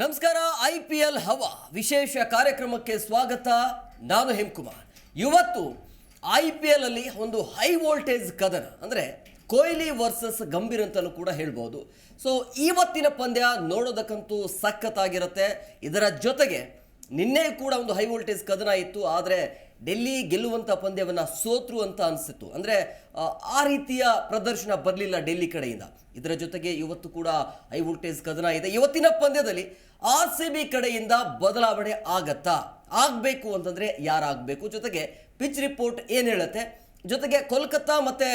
ನಮಸ್ಕಾರ, I P L ಹವಾ ವಿಶೇಷ ಕಾರ್ಯಕ್ರಮಕ್ಕೆ ಸ್ವಾಗತ. ನಾನು ಹೇಮಕುಮಾರ್. ಇವತ್ತು ಐ ಪಿ ಎಲ್ ಅಲ್ಲಿ ಒಂದು ಹೈ ವೋಲ್ಟೇಜ್ ಕದನ, ಅಂದರೆ ಕೊಹ್ಲಿ ವರ್ಸಸ್ ಗಂಭೀರ್ ಅಂತಲೂ ಕೂಡ ಹೇಳ್ಬೋದು. ಸೊ ಇವತ್ತಿನ ಪಂದ್ಯ ನೋಡೋದಕ್ಕಂತೂ ಸಖತ್ತಾಗಿರುತ್ತೆ. ಇದರ ಜೊತೆಗೆ ನಿನ್ನೆ ಕೂಡ ಒಂದು ಹೈ ವೋಲ್ಟೇಜ್ ಕದನ ಇತ್ತು, ಆದರೆ ಡೆಲ್ಲಿ ಗೆಲ್ಲುವಂಥ ಪಂದ್ಯವನ್ನು ಸೋತ್ರು ಅಂತ ಅನಿಸಿತ್ತು. ಅಂದರೆ, ಆ ರೀತಿಯ ಪ್ರದರ್ಶನ ಬರಲಿಲ್ಲ ಡೆಲ್ಲಿ ಕಡೆಯಿಂದ. ಇದರ ಜೊತೆಗೆ ಇವತ್ತು ಕೂಡ ಹೈ ವೋಲ್ಟೇಜ್ ಕದನ ಇದೆ. ಇವತ್ತಿನ ಪಂದ್ಯದಲ್ಲಿ ಆರ್ ಸಿ ಬಿ ಕಡೆಯಿಂದ ಬದಲಾವಣೆ ಆಗತ್ತಾ? ಆಗಬೇಕು ಅಂತಂದರೆ ಯಾರಾಗಬೇಕು? ಜೊತೆಗೆ ಪಿಚ್ ರಿಪೋರ್ಟ್ ಏನು ಹೇಳುತ್ತೆ? ಜೊತೆಗೆ ಕೋಲ್ಕತ್ತಾ ಮತ್ತು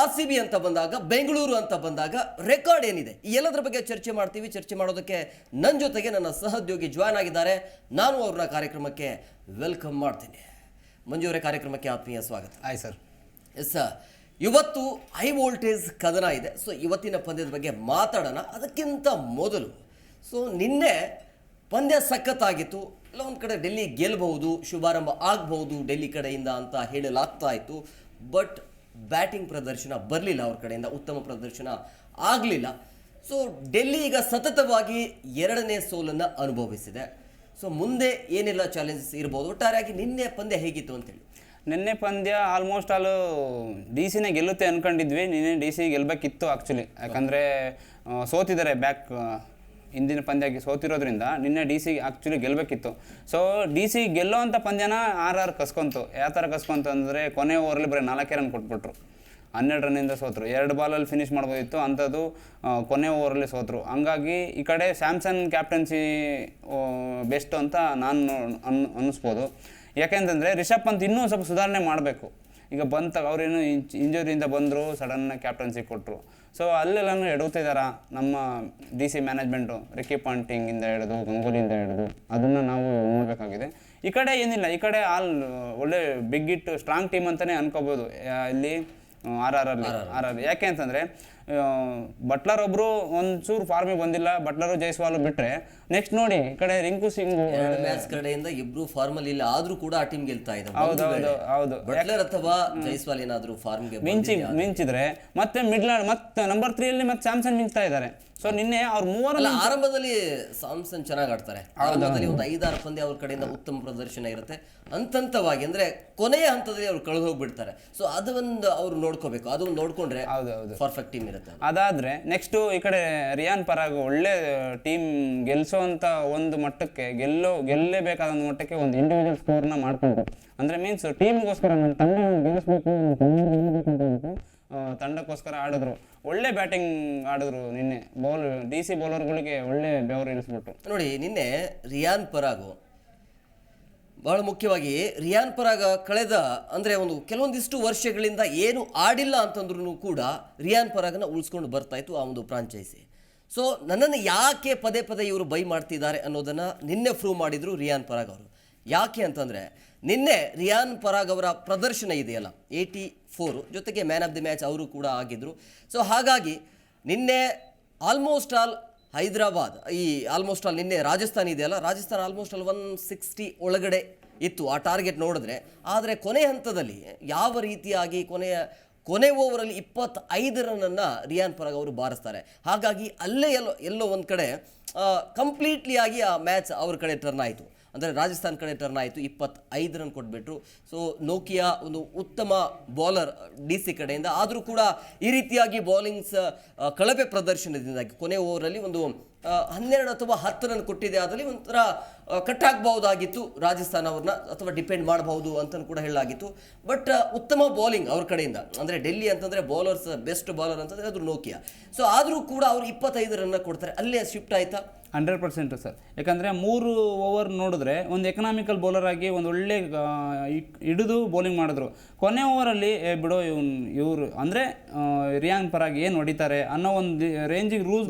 ಆರ್ ಸಿ ಬಿ ಅಂತ ಬಂದಾಗ, ಬೆಂಗಳೂರು ಅಂತ ಬಂದಾಗ ರೆಕಾರ್ಡ್ ಏನಿದೆ? ಈ ಎಲ್ಲದರ ಬಗ್ಗೆ ಚರ್ಚೆ ಮಾಡ್ತೀವಿ. ಚರ್ಚೆ ಮಾಡೋದಕ್ಕೆ ನನ್ನ ಜೊತೆಗೆ ನನ್ನ ಸಹೋದ್ಯೋಗಿ ಜಾಯ್ನ್ ಆಗಿದ್ದಾರೆ. ನಾನು ಅವ್ರನ್ನ ಕಾರ್ಯಕ್ರಮಕ್ಕೆ ವೆಲ್ಕಮ್ ಮಾಡ್ತೀನಿ. ಮಂಜು ಅವರೇ ಕಾರ್ಯಕ್ರಮಕ್ಕೆ ಆತ್ಮೀಯ ಸ್ವಾಗತ. ಆಯ್ ಸರ್ ಎಸ್ ಇವತ್ತು ಹೈ ವೋಲ್ಟೇಜ್ ಕದನ ಇದೆ. ಸೊ ಇವತ್ತಿನ ಪಂದ್ಯದ ಬಗ್ಗೆ ಮಾತಾಡೋಣ. ಅದಕ್ಕಿಂತ ಮೊದಲು ಸೊ ನಿನ್ನೆ ಪಂದ್ಯ ಸಖತ್ತಾಗಿತ್ತು. ಎಲ್ಲ ಒಂದು ಕಡೆ ಡೆಲ್ಲಿ ಗೆಲ್ಲಬಹುದು ಶುಭಾರಂಭ ಆಗಬಹುದು ಡೆಲ್ಲಿ ಕಡೆಯಿಂದ ಅಂತ ಹೇಳಲಾಗ್ತಾ ಇತ್ತು. ಬಟ್ ಬ್ಯಾಟಿಂಗ್ ಪ್ರದರ್ಶನ ಬರಲಿಲ್ಲ ಅವ್ರ ಕಡೆಯಿಂದ ಉತ್ತಮ ಪ್ರದರ್ಶನ ಆಗಲಿಲ್ಲ. ಸೊ ಡೆಲ್ಲಿ ಈಗ ಸತತವಾಗಿ ಎರಡನೇ ಸೋಲನ್ನು ಅನುಭವಿಸಿದೆ. ಸೊ ಮುಂದೆ ಏನೆಲ್ಲ ಚಾಲೆಂಜಸ್ ಇರ್ಬೋದು? ಒಟ್ಟಾರೆಯಾಗಿ ನಿನ್ನೆ ಪಂದ್ಯ ಹೇಗಿತ್ತು ಅಂತೇಳಿ. ನಿನ್ನೆ ಪಂದ್ಯ ಆಲ್ಮೋಸ್ಟ್ ಆಲು ಡಿ ಸಿನೇ ಗೆಲ್ಲುತ್ತೆ ಅನ್ಕೊಂಡಿದ್ವಿ. ನಿನ್ನೆ ಡಿ ಸಿ ಗೆಲ್ಲಬೇಕಿತ್ತು ಆ್ಯಕ್ಚುಲಿ ಯಾಕಂದರೆ ಸೋತಿದ್ದಾರೆ ಬ್ಯಾಕ್ ಹಿಂದಿನ ಪಂದ್ಯಕ್ಕೆ ಸೋತಿರೋದ್ರಿಂದ ನಿನ್ನೆ ಡಿ ಸಿ ಆ್ಯಕ್ಚುಲಿ ಗೆಲ್ಲಬೇಕಿತ್ತು ಸೊ ಡಿ ಸಿ ಗೆಲ್ಲೋ ಅಂಥ ಪಂದ್ಯನ ಆರ್ ಆರ್ ಕಸ್ಕೊಂತು. ಯಾವ ಥರ ಕಸ್ಕೊಂತು ಅಂದರೆ ಕೊನೆ ಓವರಲ್ಲಿ ಬರೀ ನಾಲ್ಕೇ ರನ್ ಕೊಟ್ಬಿಟ್ರು. ಹನ್ನೆರಡು ರನ್ನಿಂದ ಸೋತರು. ಎರಡು ಬಾಲಲ್ಲಿ ಫಿನಿಶ್ ಮಾಡ್ಬೋದಿತ್ತು, ಅಂಥದ್ದು ಕೊನೆ ಓವರಲ್ಲಿ ಸೋತರು. ಹಂಗಾಗಿ ಈ ಕಡೆ ಸ್ಯಾಮ್ಸನ್ ಕ್ಯಾಪ್ಟನ್ಸಿ ಬೆಸ್ಟ್ ಅಂತ ನಾನು ಅನ್, ಅನ್ನಿಸ್ಬೋದು. ಯಾಕೆಂತಂದರೆ ರಿಷಬ್ ಪಂತ್ ಇನ್ನೂ ಸ್ವಲ್ಪ ಸುಧಾರಣೆ ಮಾಡಬೇಕು. ಈಗ ಬಂತ, ಅವ್ರೇನು ಇಂಜುರಿಯಿಂದ ಬಂದರು ಸಡನ್ನಾಗಿ ಕ್ಯಾಪ್ಟನ್ಸಿ ಕೊಟ್ಟರು ಸೊ ಅಲ್ಲೆಲ್ಲನೂ ಎಡುತ್ತಿದ್ದಾರ ನಮ್ಮ ಡಿ ಸಿ ಮ್ಯಾನೇಜ್ಮೆಂಟು ರಿಕಿ ಪಾಂಟಿಂಗಿಂದ ಹಿಡಿದು, ಗಂಗೂಲಿಯಿಂದ ಹಿಡಿದು, ಅದನ್ನು ನಾವು ನೋಡಬೇಕಾಗಿದೆ. ಈ ಕಡೆ ಏನಿಲ್ಲ, ಈ ಕಡೆ ಆಲ್ ಒಳ್ಳೆ ಬಿಗ್ ಇಟ್ಟು ಸ್ಟ್ರಾಂಗ್ ಟೀಮ್ ಅಂತಲೇ ಅನ್ಕೋಬೋದು. ಇಲ್ಲಿ ಆರ್ ಆರ್ ಅಲ್ಲಿ ಆರ್ ಆರ್ ಯಾಕೆ ಅಂತಂದರೆ ಬಟ್ಲರ್ ಒಬ್ಬರು ಒಂಚೂರು ಫಾರ್ಮಿಗೆ ಬಂದಿಲ್ಲ ಬಟ್ಲರು ಜೈಸ್ವಾಲು ಬಿಟ್ಟರೆ ನೆಕ್ಸ್ಟ್ ನೋಡಿ ಈ ಕಡೆ ರಿಂಕು ಸಿಂಗ್. ಮ್ಯಾಚ್ ಕಡೆಯಿಂದ ಇಬ್ರು ಫಾರ್ಮಲ್ ಇಲ್ಲ ಆದ್ರೂ ಕೂಡ ಆ ಟೀಮ್ ಗೆಲ್ತಾ ಇದ್ದಾರೆ ಹೌದು ಹೌದು ಹೌದು. ಬಟ್ಲರ್ ಅಥವಾ ಜೈಸ್ವಾಲ್ ಏನಾದ್ರೂ ಫಾರ್ಮ್ಗೆ ಮಿಂಚಿ ಮಿಂಚಿದ್ರೆ ಮತ್ತೆ ಮಿಡ್ಲ್ ಮತ್ತೆ ನಂಬರ್ ತ್ರೀಯಲ್ಲಿ ಮತ್ತೆ ಸ್ಯಾಮ್ಸಂಗ್ ಮಿಂಚ್ತಾ ಇದ್ದಾರೆ ಸೊ ನಿನ್ನೆ ಅವ್ರ ಮೂವರಲ್ಲ ಆರಂಭದಲ್ಲಿ ಸಾಮ್ಸನ್ ಚೆನ್ನಾಗಿ ಆಡ್ತಾರೆ. ಆರಂಭದಲ್ಲಿ ಒಂದು ಐದಾರು ಪಂದ್ಯ ಅವ್ರ ಕಡೆಯಿಂದ ಉತ್ತಮ ಪ್ರದರ್ಶನ ಇರುತ್ತೆ. ಹಂತವಾಗಿ ಅಂದ್ರೆ ಕೊನೆಯ ಹಂತದಲ್ಲಿ ಅವ್ರು ಕಳೆದು ಹೋಗ್ಬಿಡ್ತಾರೆ. ಸೊ ಅದೊಂದು ಅವ್ರು ನೋಡ್ಕೋಬೇಕು. ಅದೊಂದು ನೋಡ್ಕೊಂಡ್ರೆ ಪರ್ಫೆಕ್ಟ್ ಟೀಮ್ ಇರುತ್ತೆ ಅದಾದ್ರೆ ನೆಕ್ಸ್ಟ್ ಈ ಕಡೆ ರಿಯಾನ್ ಪರಾಗ್ ಒಳ್ಳೆ ಟೀಮ್ ಗೆಲ್ಸೋವಂಥ ಒಂದು ಮಟ್ಟಕ್ಕೆ, ಗೆಲ್ಲೋ, ಗೆಲ್ಲೇಬೇಕಾದ ಒಂದು ಮಟ್ಟಕ್ಕೆ ಒಂದು ಇಂಡಿವಿಜುವಲ್ ಸ್ಕೋರ್ನ ಮಾಡ್ಕೊಂಡ್ರು. ಅಂದರೆ ಮೀನ್ಸ್ ಟೀಮ್ಗೋಸ್ಕರ ನನ್ನ ತಂಡ ಗೆಲ್ಲಿಸ್ಬೇಕು ಗೆಲ್ಲಬೇಕು ಅಂತ ತಂಡಕ್ಕೋಸ್ಕರ ಆಡಿದ್ರು. ಒಳ್ಳೆ ಬ್ಯಾಟಿಂಗ್ ಆಡಿದ್ರು ನಿನ್ನೆ. ಬೌಲ್ ಡಿ ಸಿ ಬೌಲರ್ಗಳಿಗೆ ಒಳ್ಳೆ ಬೆವರು ಇಳಿಸ್ಬಿಟ್ಟು ನೋಡಿ, ನಿನ್ನೆ ರಿಯಾನ್ ಪರಾಗು. ಬಹಳ ಮುಖ್ಯವಾಗಿ ರಿಯಾನ್ ಪರಾಗ ಕಳೆದ, ಅಂದರೆ ಒಂದು ಕೆಲವೊಂದಿಷ್ಟು ವರ್ಷಗಳಿಂದ ಏನು ಆಡಿಲ್ಲ ಅಂತಂದ್ರೂ ಕೂಡ ರಿಯಾನ್ ಪರಾಗನ ಉಳಿಸ್ಕೊಂಡು ಬರ್ತಾಯಿತ್ತು ಆ ಒಂದು ಫ್ರಾಂಚೈಸಿ ಸೊ ನನ್ನನ್ನು ಯಾಕೆ ಪದೇ ಪದೇ ಇವರು ಬೈ ಮಾಡ್ತಿದ್ದಾರೆ ಅನ್ನೋದನ್ನು ನಿನ್ನೆ ಪ್ರೂವ್ ಮಾಡಿದರು ರಿಯಾನ್ ಪರಾಗ್ ಅವರು. ಯಾಕೆ ಅಂತಂದರೆ, ನಿನ್ನೆ ರಿಯಾನ್ ಪರಾಗ್ ಅವರ ಪ್ರದರ್ಶನ ಇದೆಯಲ್ಲ, ಏಯ್ಟಿ ಫೋರು, ಜೊತೆಗೆ ಮ್ಯಾನ್ ಆಫ್ ದಿ ಮ್ಯಾಚ್ ಅವರು ಕೂಡ ಆಗಿದ್ದರು ಸೊ ಹಾಗಾಗಿ ನಿನ್ನೆ ಆಲ್ಮೋಸ್ಟ್ ಆಲ್ ಹೈದರಾಬಾದ್, ಈ ಆಲ್ಮೋಸ್ಟ್ ಆಲ್ ನಿನ್ನೆ ರಾಜಸ್ಥಾನ ಇದೆಯಲ್ಲ, Rajasthan almost all one sixty ಒಳಗಡೆ ಇತ್ತು ಆ ಟಾರ್ಗೆಟ್ ನೋಡಿದ್ರೆ. ಆದರೆ ಕೊನೆ ಹಂತದಲ್ಲಿ ಯಾವ ರೀತಿಯಾಗಿ ಕೊನೆಯ ಕೊನೆ ಓವರಲ್ಲಿ ಇಪ್ಪತ್ತೈದು ರನ್ನನ್ನು ರಿಯಾನ್ ಪರಾಗ್ ಅವರು ಬಾರಿಸ್ತಾರೆ. ಹಾಗಾಗಿ ಅಲ್ಲೇ ಎಲ್ಲೋ ಎಲ್ಲೋ ಒಂದು ಕಡೆ ಕಂಪ್ಲೀಟ್ಲಿ ಆಗಿ ಆ ಮ್ಯಾಚ್ ಅವ್ರ ಕಡೆ ಟರ್ನ್ ಆಯಿತು. ಅಂದರೆ ರಾಜಸ್ಥಾನ್ ಕಡೆ ಟರ್ನ್ ಆಯಿತು ಇಪ್ಪತ್ತೈದು ರನ್ ಕೊಟ್ಬಿಟ್ರು. ಸೊ ನೋಕಿಯಾ ಒಂದು ಉತ್ತಮ ಬೌಲರ್ ಡಿ ಸಿ ಕಡೆಯಿಂದ. ಆದರೂ ಕೂಡ ಈ ರೀತಿಯಾಗಿ ಬೌಲಿಂಗ್ಸ್ ಕಳಪೆ ಪ್ರದರ್ಶನದಿಂದಾಗಿ ಕೊನೆ ಓವರಲ್ಲಿ ಒಂದು ಹನ್ನೆರಡು ಅಥವಾ ಹತ್ತು ರನ್ ಕೊಟ್ಟಿದೆ. ಆದಲ್ಲಿ ಒಂಥರ ಕಟ್ ಆಗಬಹುದಾಗಿತ್ತು. ರಾಜಸ್ಥಾನ್ ಅವ್ರನ್ನ ಅಥವಾ ಡಿಪೆಂಡ್ ಮಾಡಬಹುದು ಅಂತಲೂ ಕೂಡ ಹೇಳಲಾಗಿತ್ತು. ಬಟ್ ಉತ್ತಮ ಬೌಲಿಂಗ್ ಅವ್ರ ಕಡೆಯಿಂದ. ಅಂದರೆ ಡೆಲ್ಲಿ ಅಂತಂದರೆ ಬೌಲರ್ಸ್ ಬೆಸ್ಟ್ ಬೌಲರ್ ಅಂತಂದರೆ ಅದು ನೋಕಿಯಾ ಸೊ ಆದರೂ ಕೂಡ ಅವರು ಇಪ್ಪತ್ತೈದು ರನ್ನ ಕೊಡ್ತಾರೆ. ಅಲ್ಲೇ ಶಿಫ್ಟ್ ಆಯ್ತಾ? Hundred percent sir. ಯಾಕಂದರೆ ಮೂರು ಓವರ್ ನೋಡಿದ್ರೆ ಒಂದು ಎಕನಾಮಿಕಲ್ ಬೌಲರ್ ಆಗಿ ಒಂದು ಒಳ್ಳೆ ಹಿಡಿದು ಬೌಲಿಂಗ್ ಮಾಡಿದ್ರು. ಕೊನೆ ಓವರಲ್ಲಿ ಬಿಡೋ ಇವ್ನು ಇವರು ಅಂದರೆ ರಿಯಾಂಗ್ ಪರಾಗಿ ಏನು ಹೊಡಿತಾರೆ ಅನ್ನೋ ಒಂದು ರೇಂಜಿಗೆ ರೂಲ್ಸ್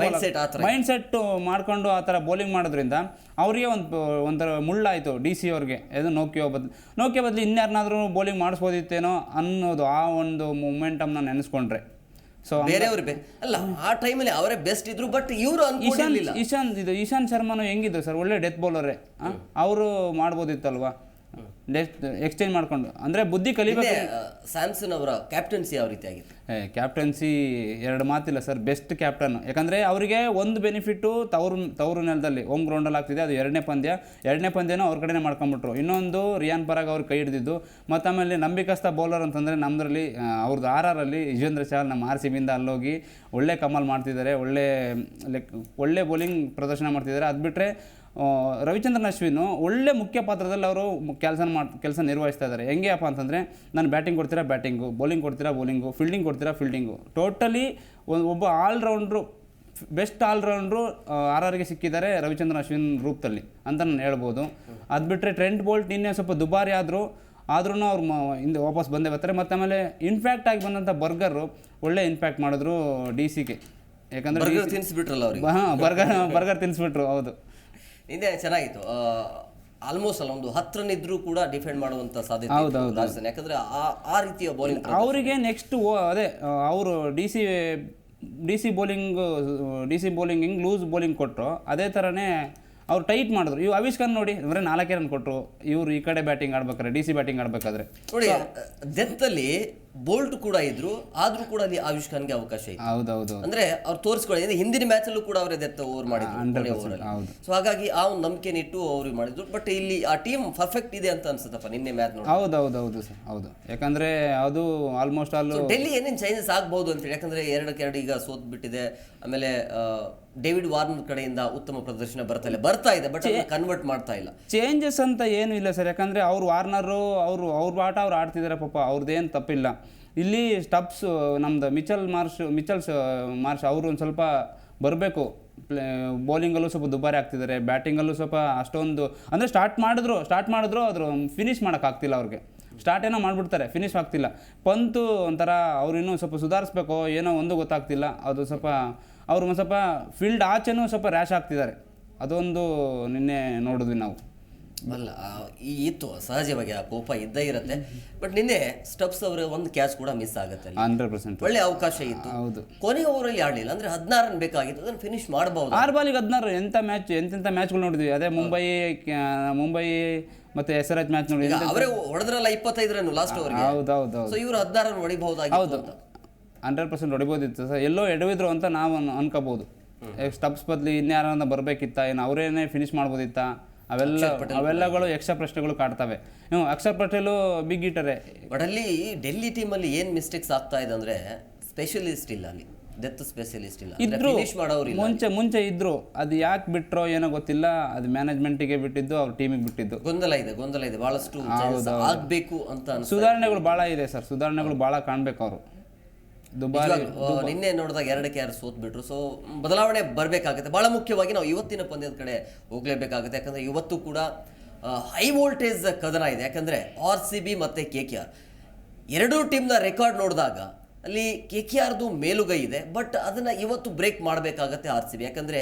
ಮೈಂಡ್ ಸೆಟ್ ಮಾಡ್ಕೊಂಡು ಆ ಥರ ಬೌಲಿಂಗ್ ಮಾಡೋದ್ರಿಂದ ಅವರಿಗೆ ಒಂದು ಒಂಥರ ಮುಳ್ಳಾಯಿತು ಡಿ ಸಿ ಅವ್ರಿಗೆ. ಇದು ನೋಕಿಯೋ ಬದಲು ನೋಕಿಯೋ ಬದಲು ಇನ್ಯಾರನ್ನಾದ್ರೂ ಬೌಲಿಂಗ್ ಮಾಡಿಸ್ಬೋದಿತ್ತೇನೋ ಅನ್ನೋದು ಆ ಒಂದು ಮೂಮೆಂಟಮ್ನ ನೆನೆಸ್ಕೊಂಡ್ರೆ. ಸೊ ಬೇರೆಯವ್ರು ಬೇ ಅಲ್ಲ ಆ ಟೈಮಲ್ಲಿ ಅವರೇ ಬೆಸ್ಟ್ ಇದ್ರು ಬಟ್ ಇವರು ಇಶಾನ್ ಇದು ಇಶಾನ್ ಶರ್ಮಾನು ಹೆಂಗಿದ್ರು ಸರ್? ಒಳ್ಳೆ ಡೆತ್ ಬೌಲರೇ ಅವರು ಮಾಡ್ಬೋದಿತ್ತಲ್ವಾ? ಎಕ್ಸ್ಚೇಂಜ್ ಮಾಡ್ಕೊಂಡು. ಅಂದರೆ ಬುದ್ಧಿ ಕಲಿಬೇಕು ಸ್ಯಾಮ್ಸನ್ ಅವರ ಕ್ಯಾಪ್ಟನ್ಸಿ ಯಾವ ರೀತಿ ಆಗಿತ್ತು? ಕ್ಯಾಪ್ಟನ್ಸಿ ಎರಡು ಮಾತಿಲ್ಲ ಸರ್ ಬೆಸ್ಟ್ ಕ್ಯಾಪ್ಟನ್ ಯಾಕಂದರೆ ಅವರಿಗೆ ಒಂದು ಬೆನಿಫಿಟ್ಟು ತವರು ತವರು ನೆಲದಲ್ಲಿ ಹೋಮ್ ಗ್ರೌಂಡಲ್ಲಿ ಆಗ್ತಿದೆ ಅದು ಎರಡನೇ ಪಂದ್ಯ. ಎರಡನೇ ಪಂದ್ಯನೂ ಅವ್ರ ಕಡೆನೇ ಮಾಡ್ಕೊಂಬಿಟ್ರು ಇನ್ನೊಂದು ರಿಯಾನ್ ಪರಾಗ್ ಅವ್ರು ಕೈ ಹಿಡಿದಿದ್ದು. ಮತ್ತು ಆಮೇಲೆ ನಂಬಿಕಸ್ಥ ಬೌಲರ್ ಅಂತಂದರೆ ನಮ್ಮದ್ರಲ್ಲಿ ಅವ್ರದ್ದು ಆರ್ ಆರಲ್ಲಿ ಯುಜೇಂದ್ರ ಚಹಲ್ ನಮ್ಮ ಆರ್ ಸಿ ಬಿಯಿಂದ ಅಲ್ಲೋಗಿ ಒಳ್ಳೆ ಕಮಲ್ ಮಾಡ್ತಿದ್ದಾರೆ ಒಳ್ಳೆ ಲೈಕ್ ಒಳ್ಳೆ ಬೌಲಿಂಗ್ ಪ್ರದರ್ಶನ ಮಾಡ್ತಿದ್ದಾರೆ. ಅದು ಬಿಟ್ಟರೆ ರವಿಚಂದ್ರನ್ ಅಶ್ವಿನ್ ಒಳ್ಳೆ ಮುಖ್ಯ ಪಾತ್ರದಲ್ಲಿ ಅವರು ಕೆಲಸ ಮಾಡಿ ಕೆಲಸ ನಿರ್ವಹಿಸ್ತಾ ಇದ್ದಾರೆ. ಹೆಂಗೆಯಪ್ಪ ಅಂತಂದರೆ ನಾನು ಬ್ಯಾಟಿಂಗ್ ಕೊಡ್ತೀರಾ ಬ್ಯಾಟಿಂಗು ಬೌಲಿಂಗ್ ಕೊಡ್ತೀರಾ ಬೌಲಿಂಗು ಫೀಲ್ಡಿಂಗ್ ಕೊಡ್ತೀರಾ ಫೀಲ್ಡಿಂಗು. ಟೋಟಲಿ ಒಬ್ಬ ಆಲ್ರೌಂಡ್ರು ಬೆಸ್ಟ್ ಆಲ್ರೌಂಡ್ರು ಆರ್ ಆರ್ಗೆ ಸಿಕ್ಕಿದ್ದಾರೆ ರವಿಚಂದ್ರನ್ ಅಶ್ವಿನ್ ರೂಪದಲ್ಲಿ ಅಂತ ನಾನು ಹೇಳ್ಬೋದು. ಅದು ಬಿಟ್ಟರೆ ಟ್ರೆಂಟ್ ಬೋಲ್ಟ್ ನಿನ್ನೆ ಸ್ವಲ್ಪ ದುಬಾರಿ ಆದರೂ ಆದ್ರೂ ಅವ್ರು ಮ ಹಿಂದೆ ವಾಪಸ್ ಬಂದೇ ಬರ್ತಾರೆ. ಮತ್ತು ಆಮೇಲೆ ಇನ್ಫ್ಯಾಕ್ಟ್ ಆಗಿ ಬಂದಂಥ ಬರ್ಗರು ಒಳ್ಳೆ ಇನ್ಫ್ಯಾಕ್ಟ್ ಮಾಡಿದ್ರು ಡಿ ಸಿಗೆ ಯಾಕಂದರೆ ಬರ್ಗರ್ ತಿನ್ಸ್ಬಿಟ್ರಲ್ಲ ಅವ್ರಿಗೆ. ಹಾಂ ಬರ್ಗರ್ ಬರ್ಗರ್ ತಿನ್ನಿಸ್ಬಿಟ್ರು ಹೌದು. ನಿನ್ನೆ ಚೆನ್ನಾಗಿತ್ತು. ಆಲ್ಮೋಸ್ಟ್ ಅಲ್ಲ ಒಂದು ಹತ್ರನಿದ್ರು ಕೂಡ ಡಿಫೆಂಡ್ ಮಾಡುವಂತ ಸಾಧ್ಯತೆ ಹೌದು, ಹೌದು. ಯಾಕಂದ್ರೆ ಆ ಆ ರೀತಿಯ ಬೌಲಿಂಗ್ ಅವರಿಗೆ ನೆಕ್ಸ್ಟ್ ಅದೇ ಅವರು D C D C bowling D C bowling ಹಿಂಗೆ ಲೂಸ್ ಬೌಲಿಂಗ್ ಕೊಟ್ಟರು ಅದೇ ಥರನೇ ಅವ್ರು ಟೈಟ್ ಮಾಡಿದ್ರು. ಇವು ಅವಿಶ್ ಖಾನ್ ನೋಡಿ ಅಂದರೆ ನಾಲ್ಕೇ ರನ್ ಕೊಟ್ಟರು ಇವರು ಈ ಕಡೆ ಬ್ಯಾಟಿಂಗ್ ಆಡ್ಬೇಕಾದ್ರೆ ಡಿ ಸಿ ಬ್ಯಾಟಿಂಗ್ ಆಡಬೇಕಾದ್ರೆ. ನೋಡಿ ಡೆತ್ ಅಲ್ಲಿ ಬೋಲ್ಟ್ ಕೂಡ ಇದ್ರು ಆದ್ರೂ ಕೂಡ ಅಲ್ಲಿ ಆಯುಷ್ ಖಾನ್ಗೆ ಅವಕಾಶ ಇತ್ತು. ಹೌದೌದು. ಅಂದ್ರೆ ಅವ್ರು ತೋರಿಸ್ಕೊಳ್ಳಿ ಹಿಂದಿನ ಮ್ಯಾಚ್ ಅಲ್ಲೂ ಕೂಡ ಅವರೇ ಡೆತ್ ಓವರ್ ಮಾಡಿದ್ರು ಹೌದು. ಸೊ ಹಾಗಾಗಿ ಆ ಒಂದು ನಂಬಿಕೆ ಇಟ್ಟು ಅವ್ರು ಮಾಡಿದ್ರು. ಬಟ್ ಇಲ್ಲಿ ಆ ಟೀಮ್ ಪರ್ಫೆಕ್ಟ್ ಇದೆ ಅಂತ ಅನ್ಸುತ್ತಪ್ಪ ನಿನ್ನೆ ಮ್ಯಾಚ್ ನೋಡಿ ಹೌದು ಹೌದು ಹೌದು ಸರ್ ಹೌದು. ಯಾಕಂದ್ರೆ ಅದು ಆಲ್ಮೋಸ್ಟ್ ಆಲ್ ಡೆಲ್ಲಿ ಏನೇನು ಚೇಂಜಸ್ ಆಗ್ಬಹುದು ಅಂತ ಹೇಳಿ ಯಾಕಂದ್ರೆ ಎರಡಕ್ಕೆ ಎರಡು ಈಗ ಸೋತ್ ಬಿಟ್ಟಿದೆ. ಆಮೇಲೆ ಡೇವಿಡ್ ವಾರ್ನರ್ ಕಡೆಯಿಂದ ಉತ್ತಮ ಪ್ರದರ್ಶನ ಬರ್ತಾ ಇಲ್ಲ. ಬರ್ತಾ ಇದೆ ಬಟ್ ಕನ್ವರ್ಟ್ ಮಾಡ್ತಾ ಇಲ್ಲ. ಚೇಂಜಸ್ ಅಂತ ಏನು ಇಲ್ಲ ಸರ್. ಯಾಕಂದ್ರೆ ಅವ್ರು ವಾರ್ನರು ಅವರು ಅವ್ರ ಆಟ ಅವ್ರು ಆಡ್ತಿದ್ದಾರೆ ಪಾಪ. ಅವ್ರದ್ದೇನು ತಪ್ಪಿಲ್ಲ. ಇಲ್ಲಿ ಸ್ಟಪ್ಸ್ ನಮ್ದು ಮಿಚಲ್ ಮಾರ್ಷ್, ಮಿಚಲ್ಸ್ ಮಾರ್ಷ್ ಅವರು ಒಂದು ಸ್ವಲ್ಪ ಬರಬೇಕು. ಪ್ಲೇ, ಬೌಲಿಂಗಲ್ಲೂ ಸ್ವಲ್ಪ ದುಬಾರಿ ಆಗ್ತಿದ್ದಾರೆ ಬ್ಯಾಟಿಂಗಲ್ಲೂ ಸ್ವಲ್ಪ ಅಷ್ಟೊಂದು, ಅಂದರೆ ಸ್ಟಾರ್ಟ್ ಮಾಡಿದ್ರು ಸ್ಟಾರ್ಟ್ ಮಾಡಿದ್ರು ಅದ್ರ ಫಿನಿಶ್ ಮಾಡೋಕ್ಕಾಗ್ತಿಲ್ಲ ಅವ್ರಿಗೆ. ಸ್ಟಾರ್ಟ್ ಏನೋ ಮಾಡಿಬಿಡ್ತಾರೆ, ಫಿನಿಶ್ ಆಗ್ತಿಲ್ಲ. ಪಂತು ಒಂಥರ ಅವ್ರು ಇನ್ನೂ ಸ್ವಲ್ಪ ಸುಧಾರಿಸ್ಬೇಕು, ಏನೋ ಒಂದು ಗೊತ್ತಾಗ್ತಿಲ್ಲ. ಅದು ಸ್ವಲ್ಪ, ಅವರು ಒಂದು ಸ್ವಲ್ಪ ಫೀಲ್ಡ್ ಆಚೆನೂ ಸ್ವಲ್ಪ ರ್ಯಾಶ್ ಆಗ್ತಿದ್ದಾರೆ. ಅದೊಂದು ನಿನ್ನೆ ನೋಡಿದ್ವಿ ನಾವು. ಅಲ್ಲ ಈ ಇತ್ತು. ಸಹಜವಾಗಿ ಆ ಕೋಪ ಇದ್ದೇ ಇರುತ್ತೆ. ಬಟ್ ನಿನ್ನೆ ಸ್ಟಬ್ಸ್ ಅವರ ಒಂದು ಕ್ಯಾಚ್ ಕೂಡ ಮಿಸ್ ಆಗುತ್ತೆ. Hundred percent. ಒಳ್ಳೆ ಅವಕಾಶ ಇತ್ತು. ಹೌದು. ಕೊನೆ ಓವರಲ್ಲಿ ಆಡಲಿಲ್ಲ. ಅಂದ್ರೆ ಹದಿನಾರು ರನ್ ಬೇಕಾಗಿತ್ತು. ಅದನ್ನು ಫಿನಿಶ್ ಮಾಡಬಹುದು ಆರು ಬಾಲಿಗೆ ಹದಿನಾರು ಎಂಥ ಮ್ಯಾಚ್ ಎಂತೆಂಥ ಮ್ಯಾಚ್ಗಳು ನೋಡಿದ್ವಿ. ಅದೇ ಮುಂಬೈ ಮುಂಬೈ ಮತ್ತೆ ಎಸ್ ಆರ್ ಎಚ್ ಮ್ಯಾಚ್ ನೋಡಿ ಅವರೇ ಹೊಡೆದ್ರಲ್ಲ ಇಪ್ಪತ್ತೈದು ರನ್ ಲಾಸ್ಟ್ ಓವರ್ ಹೌದು. ಹೌದು ಸೊ ಇವರು ಹದಿನಾರು ರನ್ ಹೊಡಿಬಹುದಾಗಿತ್ತು ಅಂತ. ಹಂಡ್ರೆಡ್ ಪರ್ಸೆಂಟ್ ಹೊಡಿಬೋದಿತ್ತು ಸರ್ ಎಲ್ಲೋ ಎಡವಿದ್ರು ಅಂತ ನಾವು ಅನ್- ಅನ್ಕೋಬೋದು ಸ್ಟಬ್ಸ್ ಬದಲಿ ಇನ್ಯಾರನ್ನ ಬರಬೇಕಿತ್ತ ಏನು ಅವರೇನೇ ಫಿನಿಶ್ ಮಾಡ್ಬೋದಿತ್ತಾ? ಅವೆಲ್ಲ ಅವೆಲ್ಲಗಳು ಯಕ್ಷ ಪ್ರಶ್ನೆಗಳು ಕಾಡ್ತವೆ. ಹ್ಞೂ ಅಕ್ಷರ್ ಪಟೇಲು ಬಿಗ್ ಇಟ್ಟರೆ ಬಟ್ ಅಲ್ಲಿ ಡೆಲ್ಲಿ ಟೀಮಲ್ಲಿ ಏನ್ ಮಿಸ್ಟೇಕ್ಸ್ ಆಗ್ತಾ ಇದೆ ಅಂದ್ರೆ ಸ್ಪೆಷಲಿಸ್ಟ್ ಇಲ್ಲ ಅಲ್ಲಿ. ಡೆತ್ ಸ್ಪೆಷಲಿಸ್ಟ್ ಇಲ್ಲ. ಇದ್ರು ಮುಂಚೆ ಮುಂಚೆ ಇದ್ರು. ಅದು ಯಾಕೆ ಬಿಟ್ರೋ ಏನೋ ಗೊತ್ತಿಲ್ಲ. ಅದು ಮ್ಯಾನೇಜ್ಮೆಂಟಿಗೆ ಬಿಟ್ಟಿದ್ದು ಅವ್ರ ಟೀಮಿಗೆ ಬಿಟ್ಟಿದ್ದು. ಗೊಂದಲ ಇದೆ ಗೊಂದಲ ಇದೆ. ಬಹಳಷ್ಟು ಆಗಬೇಕು ಅಂತ ಸುಧಾರಣೆಗಳು ಭಾಳ ಇದೆ ಸರ್. ಸುಧಾರಣೆಗಳು ಭಾಳ ಕಾಣ್ಬೇಕು ಅವರು. ನಿನ್ನೆ ನೋಡಿದಾಗ ಎರಡಕ್ಕೆ ಯಾರು ಸೋತ್ ಬಿಟ್ರು ಸೊ ಬದಲಾವಣೆ ಬರಬೇಕಾಗುತ್ತೆ. ಬಹಳ ಮುಖ್ಯವಾಗಿ ನಾವು ಇವತ್ತಿನ ಪಂದ್ಯದ ಕಡೆ ಹೋಗ್ಲೇಬೇಕಾಗುತ್ತೆ. ಯಾಕಂದ್ರೆ ಇವತ್ತು ಕೂಡ ಹೈ ವೋಲ್ಟೇಜ್ ಕದನ ಇದೆ. ಯಾಕಂದ್ರೆ ಆರ್ ಸಿ ಬಿ ಮತ್ತೆ ಕೆ ಕೆ ಆರ್ ಎರಡೂ ಟೀಮ್ನ ರೆಕಾರ್ಡ್ ನೋಡಿದಾಗ ಅಲ್ಲಿ ಕೆ ಕೆ ಆರ್ದು ಮೇಲುಗೈ ಇದೆ. ಬಟ್ ಅದನ್ನ ಇವತ್ತು ಬ್ರೇಕ್ ಮಾಡಬೇಕಾಗತ್ತೆ ಆರ್ ಸಿ ಬಿ ಯಾಕಂದ್ರೆ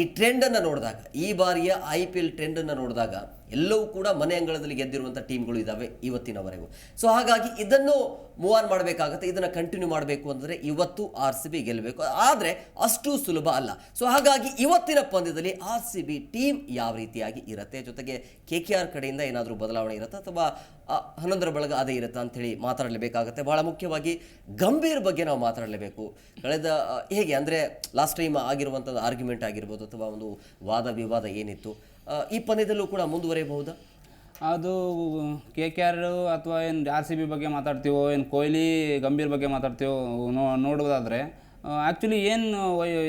ಈ ಟ್ರೆಂಡನ್ನು ನೋಡಿದಾಗ ಈ ಬಾರಿಯ ಐ ಪಿ ಎಲ್ ಟ್ರೆಂಡನ್ನು ನೋಡಿದಾಗ ಎಲ್ಲವೂ ಕೂಡ ಮನೆ ಅಂಗಳದಲ್ಲಿ ಗೆದ್ದಿರುವಂಥ ಟೀಮ್ಗಳು ಇದ್ದಾವೆ ಇವತ್ತಿನವರೆಗೂ. ಸೊ ಹಾಗಾಗಿ ಇದನ್ನು ಮೂವ್ ಆನ್ ಮಾಡಬೇಕಾಗತ್ತೆ, ಇದನ್ನು ಕಂಟಿನ್ಯೂ ಮಾಡಬೇಕು ಅಂದರೆ ಇವತ್ತು ಆರ್ ಸಿ ಬಿ ಗೆಲ್ಲಬೇಕು ಆದರೆ ಅಷ್ಟು ಸುಲಭ ಅಲ್ಲ. ಸೊ ಹಾಗಾಗಿ ಇವತ್ತಿನ ಪಂದ್ಯದಲ್ಲಿ ಆರ್ ಸಿ ಬಿ ಟೀಮ್ ಯಾವ ರೀತಿಯಾಗಿ ಇರುತ್ತೆ? ಜೊತೆಗೆ ಕೆ ಕೆ ಆರ್ ಕಡೆಯಿಂದ ಏನಾದರೂ ಬದಲಾವಣೆ ಇರುತ್ತಾ ಅಥವಾ ಹನ್ನೊಂದರ ಬಳಗ ಅದೇ ಇರುತ್ತಾ ಅಂತೇಳಿ ಮಾತಾಡಲೇಬೇಕಾಗುತ್ತೆ? ಬಹಳ ಮುಖ್ಯವಾಗಿ ಗಂಭೀರ್ ಬಗ್ಗೆ ನಾವು ಮಾತಾಡಲೇಬೇಕು. ಕಳೆದ ಹೇಗೆ ಅಂದರೆ ಲಾಸ್ಟ್ ಟೈಮ್ ಆಗಿರುವಂಥದ್ದು ಆರ್ಗ್ಯುಮೆಂಟ್ ಆಗಿರ್ಬೋದು ಅಥವಾ ಒಂದು ವಾದ ವಿವಾದ ಏನಿತ್ತು ಈ ಪಂದ್ಯದಲ್ಲೂ ಕೂಡ ಮುಂದುವರಿಯಬಹುದಾ? ಅದು ಕೆ ಕೆ ಆರ್ ಅಥವಾ ಏನು ಆರ್ ಸಿ ಬಿ ಬಗ್ಗೆ ಮಾತಾಡ್ತೀವೋ, ಏನು ಕೊಹ್ಲಿ ಗಂಭೀರ್ ಬಗ್ಗೆ ಮಾತಾಡ್ತೀವೋ, ನೋ ನೋಡೋದಾದರೆ ಆ್ಯಕ್ಚುಲಿ ಏನು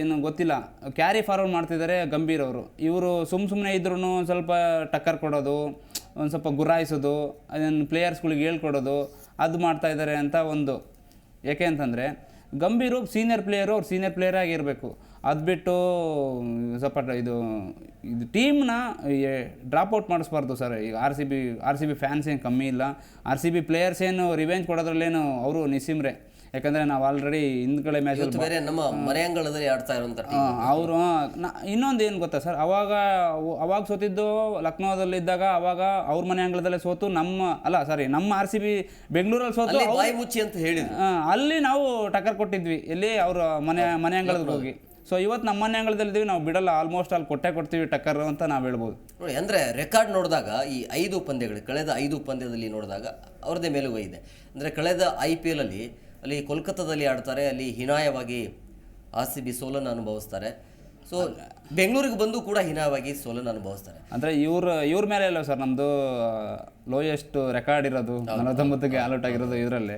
ಏನು ಗೊತ್ತಿಲ್ಲ. ಕ್ಯಾರಿ ಫಾರ್ವರ್ಡ್ ಮಾಡ್ತಿದ್ದಾರೆ ಗಂಭೀರ್ ಅವರು. ಇವರು ಸುಮ್ಮ ಸುಮ್ಮನೆ ಇದ್ರೂ ಸ್ವಲ್ಪ ಟಕ್ಕರ್ ಕೊಡೋದು, ಒಂದು ಸ್ವಲ್ಪ ಗುರಾಯಿಸೋದು, ಅದನ್ನು ಪ್ಲೇಯರ್ಸ್ಗಳಿಗೆ ಹೇಳ್ಕೊಡೋದು, ಅದು ಮಾಡ್ತಾ ಇದ್ದಾರೆ ಅಂತ ಒಂದು. ಯಾಕೆ ಅಂತಂದರೆ ಗಂಭೀರು ಸೀನಿಯರ್ ಪ್ಲೇಯರು ಅವ್ರು ಸೀನಿಯರ್ ಪ್ಲೇಯರ್ ಆಗಿರಬೇಕು. ಅದು ಬಿಟ್ಟು ಸ್ವಲ್ಪ ಇದು ಇದು ಟೀಮ್ನ ಡ್ರಾಪ್ ಔಟ್ ಮಾಡಿಸ್ಬಾರ್ದು ಸರ್. ಈಗ R C B R C B fans ಏನು ಕಮ್ಮಿ ಇಲ್ಲ. ಆರ್ ಸಿ ಬಿ ಪ್ಲೇಯರ್ಸ್ ಏನು ರಿವೆಂಜ್ ಕೊಡೋದ್ರಲ್ಲೇನು ಅವರು ನಿಸ್ಸಿಮ್ರೆ. ಯಾಕಂದರೆ ನಾವು ಆಲ್ರೆಡಿ ಹಿಂದ್ಗಡೆ ಮ್ಯಾಚ್ ಬೇರೆ ನಮ್ಮ ಮನೆ ಅಂಗಳದಲ್ಲಿ ಆಡ್ತಾ ಇರುವಂಥ ಅವರು ಇನ್ನೊಂದು ಏನು ಗೊತ್ತಾ ಸರ್? ಅವಾಗ ಅವಾಗ ಸೋತಿದ್ದು ಲಕ್ನೋದಲ್ಲಿದ್ದಾಗ ಅವಾಗ ಅವ್ರ ಮನೆ ಅಂಗಳದಲ್ಲೇ ಸೋತು ನಮ್ಮ ಅಲ್ಲ ಸಾರಿ ನಮ್ಮ ಆರ್ ಸಿ ಬಿ ಬೆಂಗಳೂರಲ್ಲಿ ಸೋತು ಬಾಯಿ ಮುಚ್ಚಿ ಅಂತ ಹೇಳಿದ್ವಿ ಅಲ್ಲಿ ನಾವು ಟಕ್ಕರ್ ಕೊಟ್ಟಿದ್ವಿ. ಎಲ್ಲಿ ಅವರ ಮನೆ ಮನೆ ಅಂಗಳದಲ್ಲಿ ಹೋಗಿ. ಸೊ ಇವತ್ತು ನಮ್ಮ ಮನೆ ಅಂಗಳದಲ್ಲಿದ್ದೀವಿ. ನಾವು ಬಿಡಲ್ಲ ಆಲ್ಮೋಸ್ಟ್ ಅಲ್ಲಿ ಕೊಟ್ಟೆ ಕೊಡ್ತೀವಿ ಟಕ್ಕರ್ ಅಂತ ನಾವು ಹೇಳ್ಬೋದು. ನೋಡಿ ಅಂದರೆ ರೆಕಾರ್ಡ್ ನೋಡಿದಾಗ ಈ ಐದು ಪಂದ್ಯಗಳು ಕಳೆದ ಐದು ಪಂದ್ಯದಲ್ಲಿ ನೋಡಿದಾಗ ಅವ್ರದ್ದೇ ಮೇಲುಗೈ ಇದೆ. ಅಂದರೆ ಕಳೆದ ಐ ಪಿ ಎಲಲ್ಲಿ ಅಲ್ಲಿ ಕೋಲ್ಕತ್ತಾದಲ್ಲಿ ಆಡ್ತಾರೆ ಅಲ್ಲಿ ಹೀನಾಯವಾಗಿ ಆರ್ ಸಿ ಬಿ ಸೋಲನ್ನು ಅನುಭವಿಸ್ತಾರೆ. ಸೊ ಬೆಂಗಳೂರಿಗೆ ಬಂದು ಕೂಡ ಹೀನಾಯವಾಗಿ ಸೋಲನ್ನು ಅನುಭವಿಸ್ತಾರೆ. ಅಂದರೆ ಇವ್ರ ಇವ್ರ ಮೇಲೆ ಅಲ್ಲ ಸರ್ ನಮ್ಮದು ಲೋಯೆಸ್ಟ್ ರೆಕಾರ್ಡ್ ಇರೋದು ನಲವತ್ತೊಂಬತ್ತಕ್ಕೆ ಆಲ್ಔಟ್ ಆಗಿರೋದು ಇದರಲ್ಲಿ.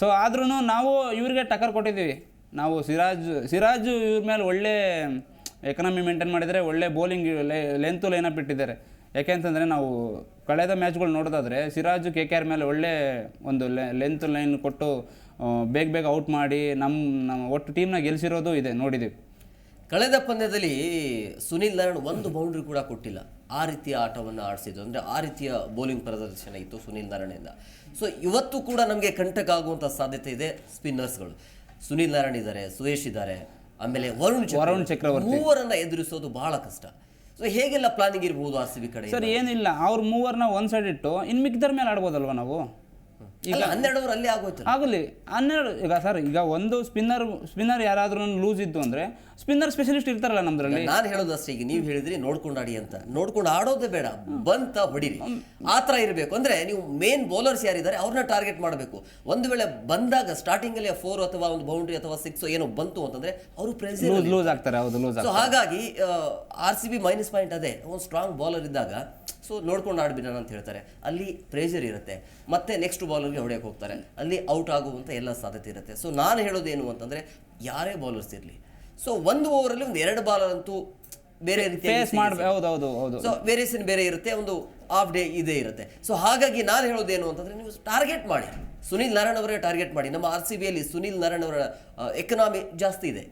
ಸೊ ಆದ್ರೂ ನಾವು ಇವ್ರಿಗೆ ಟಕ್ಕರ್ ಕೊಟ್ಟಿದ್ದೀವಿ. ನಾವು ಸಿರಾಜ್ ಸಿರಾಜ್ ಇವ್ರ ಮೇಲೆ ಒಳ್ಳೆ ಎಕನಾಮಿ ಮೇಂಟೈನ್ ಮಾಡಿದರೆ ಒಳ್ಳೆ ಬೌಲಿಂಗ್ ಲೆಂತು ಲೈನಪ್ ಇಟ್ಟಿದ್ದಾರೆ. ಯಾಕೆ ಅಂತಂದರೆ ನಾವು ಕಳೆದ ಮ್ಯಾಚ್ಗಳು ನೋಡೋದಾದರೆ ಸಿರಾಜ್ ಕೆ ಕೆ ಆರ್ ಮೇಲೆ ಒಳ್ಳೆ ಒಂದು ಲೆಂತ್ ಲೈನ್ ಕೊಟ್ಟು ಬೇಗ ಬೇಗ ಔಟ್ ಮಾಡಿ ನಮ್ಮ ನಮ್ಮ ಒಟ್ಟು ಟೀಮ್ನ ಗೆಲ್ಲಿಸಿರೋದು ಇದೆ ನೋಡಿದ್ದೀವಿ ಕಳೆದ ಪಂದ್ಯದಲ್ಲಿ ಸುನಿಲ್ ನಾರಾಯಣ್ ಒಂದು ಬೌಂಡ್ರಿ ಕೂಡ ಕೊಟ್ಟಿಲ್ಲ. ಆ ರೀತಿಯ ಆಟವನ್ನು ಆಡಿಸಿದ್ರು. ಅಂದರೆ ಆ ರೀತಿಯ ಬೌಲಿಂಗ್ ಪ್ರದರ್ಶನ ಇತ್ತು ಸುನಿಲ್ ನಾರಾಯಣಿಂದ ಸೊ ಇವತ್ತು ಕೂಡ ನಮಗೆ ಕಂಟಕ ಆಗುವಂಥ ಸಾಧ್ಯತೆ ಇದೆ ಸ್ಪಿನ್ನರ್ಸ್ಗಳು ಸುನಿಲ್ ನಾರಾಯಣ್ ಇದ್ದಾರೆ ಸುರೇಶ್ ಇದ್ದಾರೆ ಆಮೇಲೆ ವರುಣ್ ವರುಣ್ ಚಕ್ರವರ್ತಿ. ಮೂವರನ್ನ ಎದುರಿಸೋದು ಬಹಳ ಕಷ್ಟ. ಸೊ ಹೇಗೆಲ್ಲ ಪ್ಲಾನಿಂಗ್ ಇರ್ಬೋದು ಆರ್ ಸಿ ಬಿ ಕಡೆ ಸರ್ ಏನಿಲ್ಲ. ಅವ್ರ ಮೂವರ್ನ ಒಂದು ಸೈಡ್ ಇಟ್ಟು ಇನ್ ಮಿಕ್ದರ್ ಮೇಲೆ ಆಡ್ಬೋದಲ್ವ ನಾವು? ಈಗ ಹನ್ನೆರಡು ಓವರ್ ಅಲ್ಲಿ ಆಗೋಯ್ತು. ಆಗಲಿ ಹನ್ನೆರಡು ಈಗ ಸರ್ ಈಗ ಒಂದು ಸ್ಪಿನ್ನರ್ ಸ್ಪಿನ್ನರ್ ಯಾರಾದ್ರೂ ಲೂಸ್ ಇದ್ದು ಅಂದ್ರೆ ಸ್ಪಿನ್ನರ್ ಸ್ಪೆಷಲಿಸ್ಟ್ ಇರ್ತಾರಲ್ಲ ನಮ್ದ್ರಲ್ಲಿ. ನಾನು ಹೇಳೋದು ಅಷ್ಟೇ ಈಗ ನೀವು ಹೇಳಿದ್ರಿ ನೋಡ್ಕೊಂಡು ಆಡಿ ಅಂತ. ನೋಡ್ಕೊಂಡು ಆಡೋದೇ ಬೇಡ ಬಂತ ಹೊಡಿರಿ. ಆ ಥರ ಇರಬೇಕು. ಅಂದ್ರೆ ನೀವು ಮೇನ್ ಬೌಲರ್ಸ್ ಯಾರಿದ್ದಾರೆ ಅವ್ರನ್ನ ಟಾರ್ಗೆಟ್ ಮಾಡಬೇಕು. ಒಂದು ವೇಳೆ ಬಂದಾಗ ಸ್ಟಾರ್ಟಿಂಗ್ ಅಲ್ಲಿ ಫೋರ್ ಅಥವಾ ಒಂದು ಬೌಂಡ್ರಿ ಅಥವಾ ಸಿಕ್ಸ್ ಏನೋ ಬಂತು ಅಂತಂದ್ರೆ ಅವರು ಪ್ರೆಸ್ ಲೂಸ್ ಲೂಸ್ ಆಗ್ತಾರೆ ಹೌದು ಲೂಸ್ ಸೊ ಹಾಗಾಗಿ R C B minus point ಅದೇ ಒಂದು ಸ್ಟ್ರಾಂಗ್ ಬೌಲರ್ ಇದ್ದಾಗ ಸೊ ನೋಡ್ಕೊಂಡು ಆಡ್ಬಿಡೋಣ ಅಂತ ಹೇಳ್ತಾರೆ. ಅಲ್ಲಿ ಪ್ರೆಷರ್ ಇರುತ್ತೆ. ಮತ್ತೆ ನೆಕ್ಸ್ಟ್ ಬಾಲರ್ಗೆ ಹೊಡೆಯಕ್ಕೆ ಹೋಗ್ತಾರೆ. ಅಲ್ಲಿ ಔಟ್ ಆಗುವಂಥ ಎಲ್ಲ ಸಾಧ್ಯತೆ ಇರುತ್ತೆ. ಸೊ ನಾನು ಹೇಳೋದೇನು ಅಂತಂದ್ರೆ ಯಾರೇ ಬಾಲರ್ಸ್ ಇರಲಿ. ಸೊ ಒಂದು ಓವರಲ್ಲಿ ಒಂದು ಎರಡು ಬಾಲರ್ ಅಂತೂ ಬೇರೆ ರೀತಿಯ ಹೌದು ಸೊ ವೇರಿಯೇಷನ್ ಬೇರೆ ಇರುತ್ತೆ. ಒಂದು ಆಫ್ ಡೇ ಇದೇ ಇರುತ್ತೆ. ಸೊ ಹಾಗಾಗಿ ನಾನು ಹೇಳೋದೇನು ಅಂತಂದ್ರೆ ನೀವು ಟಾರ್ಗೆಟ್ ಮಾಡಿ. ಸುನಿಲ್ ನಾರಾಯಣ್ ಅವರೇ ಟಾರ್ಗೆಟ್ ಮಾಡಿ. ನಮ್ಮ ಆರ್ ಸಿ ಬಿಯಲ್ಲಿ ಸುನಿಲ್ ನಾರಾಯಣ್ ಅವರ ಎಕನಾಮಿ ಜಾಸ್ತಿ ಇದೆ.